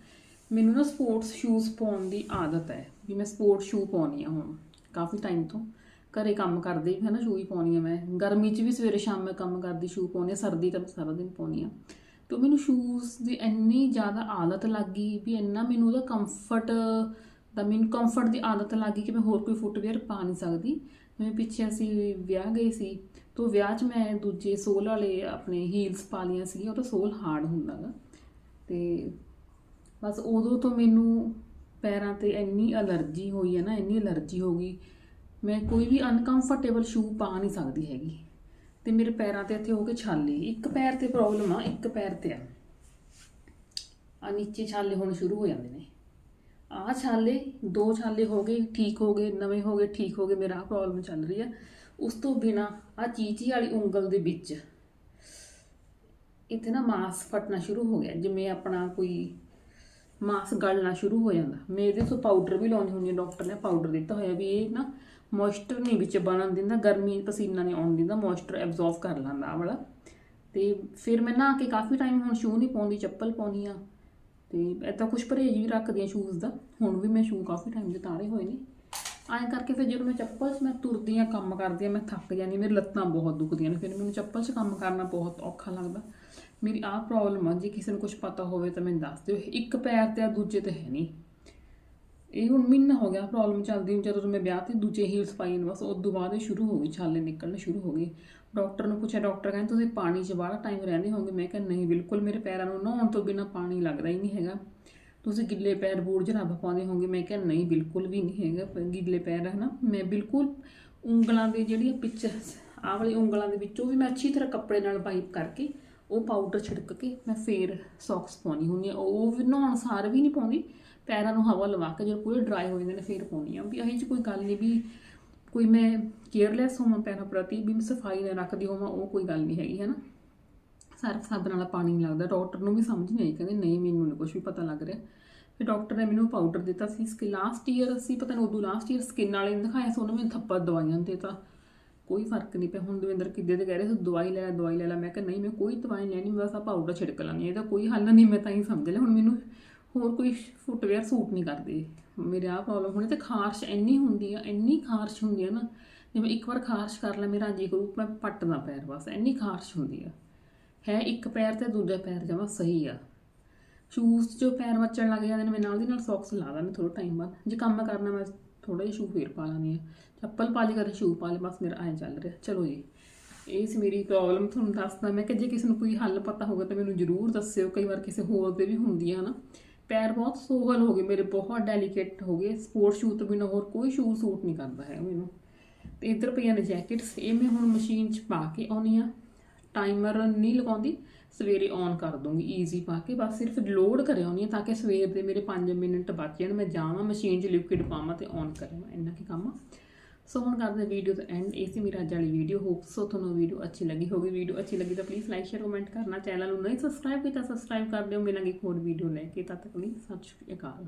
ਮੈਨੂੰ ਨਾ ਸਪੋਰਟਸ ਸ਼ੂਜ਼ ਪਾਉਣ ਦੀ ਆਦਤ ਹੈ, ਵੀ ਮੈਂ ਸਪੋਰਟਸ ਸ਼ੂ ਪਾਉਣੀ ਆ ਹੁਣ, ਕਾਫੀ ਟਾਈਮ ਤੋਂ। ਘਰੇ ਕੰਮ ਕਰਦੇ ਵੀ ਹੈ ਨਾ ਸ਼ੂ ਹੀ ਪਾਉਣੀ ਆ ਮੈਂ। ਗਰਮੀ 'ਚ ਵੀ ਸਵੇਰੇ ਸ਼ਾਮ ਮੈਂ ਕੰਮ ਕਰਦੀ ਸ਼ੂ ਪਾਉਣੀ ਆ, ਸਰਦੀ ਤਾਂ ਸਾਰਾ ਦਿਨ ਪਾਉਣੀ ਆ। ਤੇ ਮੈਨੂੰ ਸ਼ੂਜ਼ ਦੀ ਇੰਨੀ ਜ਼ਿਆਦਾ ਆਦਤ ਲੱਗ ਗਈ ਵੀ ਇੰਨਾ ਮੈਨੂੰ ਉਹਦਾ ਕੰਫਰਟ ਦਾ ਮੈਨੂੰ ਕੰਫਰਟ ਦੀ ਆਦਤ ਲੱਗ ਗਈ ਕਿ ਮੈਂ ਹੋਰ ਕੋਈ ਫੁੱਟਵੇਅਰ ਪਾ ਨਹੀਂ ਸਕਦੀ। ਮੈਂ ਪਿੱਛੇ ਅਸੀਂ ਵਿਆਹ ਗਏ ਸੀ, ਤੋਂ ਵਿਆਹ 'ਚ ਮੈਂ ਦੂਜੇ ਸੋਲ ਵਾਲੇ ਆਪਣੇ ਹੀਲਸ ਪਾ ਲਈਆਂ ਸੀ ਉਹਦਾ ਸੋਲ ਹਾਰਡ ਹੁੰਦਾ ਗਾ। ਤੇ ਬਸ ਉਦੋਂ ਤੋਂ ਮੈਨੂੰ ਪੈਰਾਂ ਤੇ ਇੰਨੀ ਅਲਰਜੀ ਹੋਈ ਹੈ ਨਾ, ਇੰਨੀ ਅਲਰਜੀ ਹੋ ਗਈ, ਮੈਂ ਕੋਈ ਵੀ ਅਨਕੰਫਰਟੇਬਲ ਸ਼ੂ ਪਾ ਨਹੀਂ ਸਕਦੀ ਹੈਗੀ। ਤੇ ਮੇਰੇ ਪੈਰਾਂ ਤੇ ਇੱਥੇ ਹੋ ਕੇ ਛਾਲੇ, ਇੱਕ ਪੈਰ ਤੇ ਪ੍ਰੋਬਲਮ ਆ, ਇੱਕ ਪੈਰ ਤੇ ਆ। ਆ ਨੀਚੇ ਛਾਲੇ ਹੋਣੇ ਸ਼ੁਰੂ ਹੋ ਜਾਂਦੇ ਨੇ। ਆਹ ਛਾਲੇ, ਦੋ ਛਾਲੇ ਹੋ ਗਏ, ਠੀਕ ਹੋ ਗਏ, ਨਵੇਂ ਹੋ ਗਏ, ਠੀਕ ਹੋ ਗਏ, ਮੇਰਾ ਪ੍ਰੋਬਲਮ ਚੱਲ ਰਹੀ ਆ। ਉਸ ਤੋਂ ਬਿਨਾ ਆ ਚੀਚੀ ਵਾਲੀ ਉਂਗਲ ਦੇ ਵਿੱਚ ਇੱਥੇ ਨਾ ਮਾਸ ਫਟਣਾ ਸ਼ੁਰੂ ਹੋ ਗਿਆ। ਜਿਵੇਂ ਆਪਣਾ ਕੋਈ ਮਾਸ ਗਲਣਾ ਸ਼ੁਰੂ ਹੋ ਜਾਂਦਾ। ਮੈਂ ਇਹਦੇ ਤੋਂ ਪਾਊਡਰ ਵੀ ਲਾਉਣੀ ਹੁੰਦੀ ਹੈ ਡਾਕਟਰ ਨੇ ਪਾਊਡਰ ਦਿੱਤਾ ਹੋਇਆ ਵੀ ਇਹ ਨਾ ਮੋਇਸਚਰ ਨਹੀਂ ਵਿੱਚ ਬਣਨ ਦਿੰਦਾ, ਗਰਮੀ, ਪਸੀਨਾ ਨਹੀਂ ਆਉਣ ਦਿੰਦਾ ਮੋਇਸਚਰ ਐਬਜ਼ੌਰਬ ਕਰ ਲੈਂਦਾ ਆਹ ਵਾਲਾ। ਤੇ ਫਿਰ ਮੈਂ ਨਾ ਕੇ ਕਾਫੀ ਟਾਈਮ ਹੁਣ ਸ਼ੂ ਨਹੀਂ ਪਾਉਂਦੀ, ਚੱਪਲ ਪਾਉਂਦੀ ਆ ਤੇ ਏਦਾਂ ਕੁਝ ਪਰਹੇਜ ਵੀ ਰੱਖਦੀ ਆ ਸ਼ੂਜ਼ ਦਾ। ਹੁਣ ਵੀ ਮੈਂ ਸ਼ੂ ਕਾਫੀ ਟਾਈਮ ਦੇ ਤਾਰੇ ਹੋਏ ਨੇ। ਐਂ ਕਰਕੇ ਫਿਰ ਜਦੋਂ ਮੈਂ ਚੱਪਲ 'ਚ ਮੈਂ ਤੁਰਦੀ ਆ ਕੰਮ ਕਰਦੀ ਆ ਮੈਂ ਥੱਕ ਜਾਂਦੀ ਮੇਰੀ ਲੱਤਾਂ ਬਹੁਤ ਦੁਖਦੀਆਂ ਨੇ, ਫਿਰ ਮੈਨੂੰ ਚੱਪਲ 'ਚ ਕੰਮ ਕਰਨਾ ਬਹੁਤ ਔਖਾ ਲੱਗਦਾ। ਮੇਰੀ ਆਹ ਪ੍ਰੋਬਲਮ ਆ, ਜੇ ਕਿਸੇ ਨੂੰ ਕੁਝ ਪਤਾ ਹੋਵੇ ਤਾਂ ਮੈਨੂੰ ਦੱਸ ਦਿਓ। ਇੱਕ ਪੈਰ ਤੇ ਆ, ਦੂਜੇ ਤੇ ਹੈ ਨਹੀਂ। ਇਹ ਹੁਣ ਮਹੀਨਾ ਹੋ ਗਿਆ ਪ੍ਰੋਬਲਮ ਚੱਲਦੀ ਨੂੰ ਜਦੋਂ ਮੈਂ ਵਿਆਹ ਤੇ ਦੂਜੇ ਹੀਲਸ ਪਾਈ ਨੇ, ਬਸ ਉਦੋਂ ਬਾਅਦ ਇਹ ਸ਼ੁਰੂ ਹੋ ਗਈ, ਛਾਲੇ ਨਿਕਲਣੇ ਸ਼ੁਰੂ ਹੋ ਗਏ। ਡਾਕਟਰ ਨੂੰ ਪੁੱਛਿਆ ਡਾਕਟਰ ਕਹਿੰਦੇ ਤੁਸੀਂ ਪਾਣੀ 'ਚ ਬਾਹਲਾ ਟਾਈਮ ਰਹਿੰਦੇ ਹੋਗੇ ਮੈਂ ਕਿਹਾ, ਨਹੀਂ, ਬਿਲਕੁਲ ਮੇਰੇ ਪੈਰਾਂ ਨੂੰ ਨਹਾਉਣ ਤੋਂ ਬਿਨਾ ਪਾਣੀ ਲੱਗਦਾ ਹੀ ਨਹੀਂ ਹੈਗਾ। ਤੁਸੀਂ ਗਿੱਲੇ ਪੈਰ ਬੂਟ ਜਰਾਬ ਪਾਉਂਦੇ ਹੋਗੇ ਮੈਂ ਕਿਹਾ, ਨਹੀਂ, ਬਿਲਕੁਲ ਵੀ ਨਹੀਂ ਹੈਗਾ। ਗਿੱਲੇ ਪੈਰ ਹੈ ਨਾ, ਮੈਂ ਬਿਲਕੁਲ ਉਂਗਲਾਂ ਦੇ ਜਿਹੜੀਆਂ ਪਿੱਛੇ ਆਹ ਵਾਲੀ ਉਂਗਲਾਂ ਦੇ ਵਿੱਚੋਂ ਵੀ ਮੈਂ ਅੱਛੀ ਤਰ੍ਹਾਂ ਕੱਪੜੇ ਨਾਲ ਵਾਈਪ ਕਰਕੇ ਉਹ ਪਾਊਡਰ ਛਿੜਕ ਕੇ ਮੈਂ ਫੇਰ ਸੌਕਸ ਪਾਉਣੀ ਹੁੰਦੀ ਆ। ਉਹ ਵੀ ਨਹਾਉਣ ਸਾਰ ਵੀ ਨਹੀਂ ਪਾਉਂਦੀ। ਪੈਰਾਂ ਨੂੰ ਹਵਾ ਲਵਾ ਕੇ ਜਦੋਂ ਪੂਰੇ ਡਰਾਈ ਹੋ ਜਾਂਦੇ ਨੇ ਫੇਰ ਪਾਉਣੀ ਆ। ਵੀ ਇਹੋ ਜਿਹੀ ਕੋਈ ਗੱਲ ਨਹੀਂ ਵੀ ਕੋਈ ਮੈਂ ਕੇਅਰਲੈਸ ਹੋਵਾਂ ਪੈਰਾਂ ਪ੍ਰਤੀ, ਵੀ ਮੈਂ ਸਫ਼ਾਈ ਨਾ ਰੱਖਦੀ ਹੋਵਾਂ, ਉਹ ਕੋਈ ਗੱਲ ਨਹੀਂ ਹੈਗੀ ਹੈ ਨਾ ਸਰਫ ਸਾਬਣ ਵਾਲਾ ਪਾਣੀ ਨਹੀਂ ਲੱਗਦਾ। ਡਾਕਟਰ ਨੂੰ ਵੀ ਸਮਝ ਨਹੀਂ ਆਈ, ਕਹਿੰਦੇ ਨਹੀਂ, ਮੈਨੂੰ ਨਹੀਂ ਕੁਝ ਵੀ ਪਤਾ ਲੱਗ ਰਿਹਾ। ਫਿਰ ਡਾਕਟਰ ਨੇ ਮੈਨੂੰ ਪਾਊਡਰ ਦਿੱਤਾ ਸੀ। ਸਕਿਨ ਲਾਸਟ ਈਅਰ ਅਸੀਂ ਪਤਾ ਨਹੀਂ ਉਦੋਂ ਲਾਸਟ ਈਅਰ ਸਕਿਨ ਵਾਲੇ ਨੇ ਦਿਖਾਇਆ ਸੀ, ਉਹਨਾਂ ਮੈਨੂੰ ਥੱਪਾ ਦਵਾਈਆਂ ਦੇ ਤਾਂ ਕੋਈ ਫ਼ਰਕ ਨਹੀਂ ਪਿਆ। ਹੁਣ ਦਵਿੰਦਰ ਕਿੱਦੇ ਤੇ ਕਹਿ ਰਹੇ ਸੀ ਦਵਾਈ ਲੈ ਲੈ, ਦਵਾਈ ਲੈ ਲੈ। ਮੈਂ ਕਿਹਾ, ਨਹੀਂ ਮੈਂ ਕੋਈ ਦਵਾਈ ਲੈਣੀ ਬਸ ਆ ਪਾਊਡਰ ਛਿੜਕ ਲਾਂਗੀ। ਇਹਦਾ ਕੋਈ ਹੱਲ ਨਹੀਂ, ਮੈਂ ਤਾਂ ਹੀ ਸਮਝ ਲਿਆ। ਹੁਣ ਮੈਨੂੰ ਹੋਰ ਕੋਈ ਫੁੱਟਵੇਅਰ ਸੂਟ ਨਹੀਂ ਕਰਦੇ। ਮੇਰੇ ਆ ਪ੍ਰੋਬਲਮ ਹੋਣੀ ਤੇ ਖਾਰਸ਼ ਇੰਨੀ ਹੁੰਦੀ ਆ, ਇੰਨੀ ਖਾਰਸ਼ ਹੁੰਦੀ ਆ ਨਾ। ਜਿਵੇਂ ਇੱਕ ਵਾਰ ਖਾਰਸ਼ ਕਰ ਲੈ, ਮੇਰਾ ਜੀ ਗਰੂਪ ਮੈਂ ਪੱਟਦਾ ਪੈਰ ਬਸ। ਇੰਨੀ ਖਾਰਸ਼ ਹੁੰਦੀ ਆ। ਹੈ ਇੱਕ ਪੈਰ ਤੇ, ਦੂਜਾ ਪੈਰ ਜਮਾ ਸਹੀ ਆ। ਸ਼ੂਜ਼ ਜੋ ਪੈਰ ਵੱਚਣ ਲੱਗ ਜਾਂਦੇ ਨੇ, ਮੈਂ ਨਾਲ ਦੀ ਨਾਲ ਸੌਕਸ ਲਾ ਦਾਂ ਥੋੜਾ ਟਾਈਮ ਬਾਅਦ। ਜੇ ਕੰਮ ਕਰਨਾ ਮੈਂ ਥੋੜਾ ਜਿਹਾ ਸ਼ੂ ਫੇਰ ਪਾ ਲਾਂਗੀ ਆ ਚੱਪਲ ਪਾ ਲਈ ਕਰੇ ਸ਼ੂ ਪਾ ਲੈ ਬਸ ਮੇਰਾ ਐਂ ਚੱਲ ਰਿਹਾ। ਚਲੋ ਜੀ, ਇਹ ਸੀ ਮੇਰੀ ਪ੍ਰੋਬਲਮ ਤੁਹਾਨੂੰ ਦੱਸਦਾ ਮੈਂ ਕਿ ਜੇ ਕਿਸੇ ਨੂੰ ਕੋਈ ਹੱਲ ਪਤਾ ਹੋਵੇ ਤਾਂ ਮੈਨੂੰ ਜ਼ਰੂਰ ਦੱਸਿਓ। ਕਈ ਵਾਰ ਕਿਸੇ ਹੋਰ ਦੇ ਵੀ ਹੁੰਦੀ ਆ ਨਾ। ਪੈਰ ਬਹੁਤ ਸੋਹਲ ਹੋ ਗਏ, ਮੇਰੇ ਬਹੁਤ ਡੈਲੀਕੇਟ ਹੋ ਗਏ। ਸਪੋਰਟ ਸ਼ੂ ਤੋਂ ਬਿਨਾਂ ਹੋਰ ਕੋਈ ਸ਼ੂ ਸੂਟ ਨਹੀਂ ਕਰਦਾ ਹੈ ਮੈਨੂੰ। ਤੇ ਇੱਧਰ ਪਈਆਂ ਨੇ ਜੈਕਟਸ ਇਹ ਮੈਂ ਹੁਣ ਮਸ਼ੀਨ 'ਚ ਪਾ ਕੇ ਆਉਣੀ ਆ ਟਾਈਮਰ ਨਹੀਂ ਲਗਾਉਂਦੀ। ਸਵੇਰੇ ਔਨ ਕਰ ਦੂੰਗੀ ਈਜ਼ੀ ਪਾ ਕੇ, ਬਸ ਸਿਰਫ ਲੋਡ ਕਰ ਆਉਣੀ ਤਾਂ ਕਿ ਸਵੇਰ ਦੇ ਮੇਰੇ 5 ਮਿੰਟ ਬਚ ਜਾਣ, ਮੈਂ ਜਾਵਾਂ ਮਸ਼ੀਨ 'ਚ ਲਿਕੁਇਡ ਪਾਵਾਂ ਤੇ ਔਨ ਕਰਾਂ, ਇੰਨਾ ਕੀ ਕੰਮ ਆ। ਸੋ ਹੁਣ ਕਰਦੇ ਵੀਡੀਓ ਦਾ ਐਂਡ ਇਹ ਸੀ ਮੇਰਾ ਅੱਜ ਵਾਲੀ ਵੀਡੀਓ ਹੋਪ ਸੋ ਤੁਹਾਨੂੰ ਵੀਡੀਓ ਅੱਛੀ ਲੱਗੀ ਹੋਵੇ ਵੀਡੀਓ ਅੱਛੀ ਲੱਗੀ ਤਾਂ ਪਲੀਜ਼ ਲਾਈਕ ਸ਼ੇਅਰ ਕਮੈਂਟ ਕਰਨਾ ਚੈਨਲ ਨੂੰ ਨਹੀਂ ਸਬਸਕ੍ਰਾਈਬ ਕੀਤਾ ਸਬਸਕ੍ਰਾਈਬ ਕਰ ਦਿਓ, ਮਿਲਾਂਗੇ ਇੱਕ ਹੋਰ ਵੀਡੀਓ ਲੈ ਕੇ, ਤਦ ਤੱਕ ਲਈ ਸਤਿ ਸ਼੍ਰੀ ਅਕਾਲ।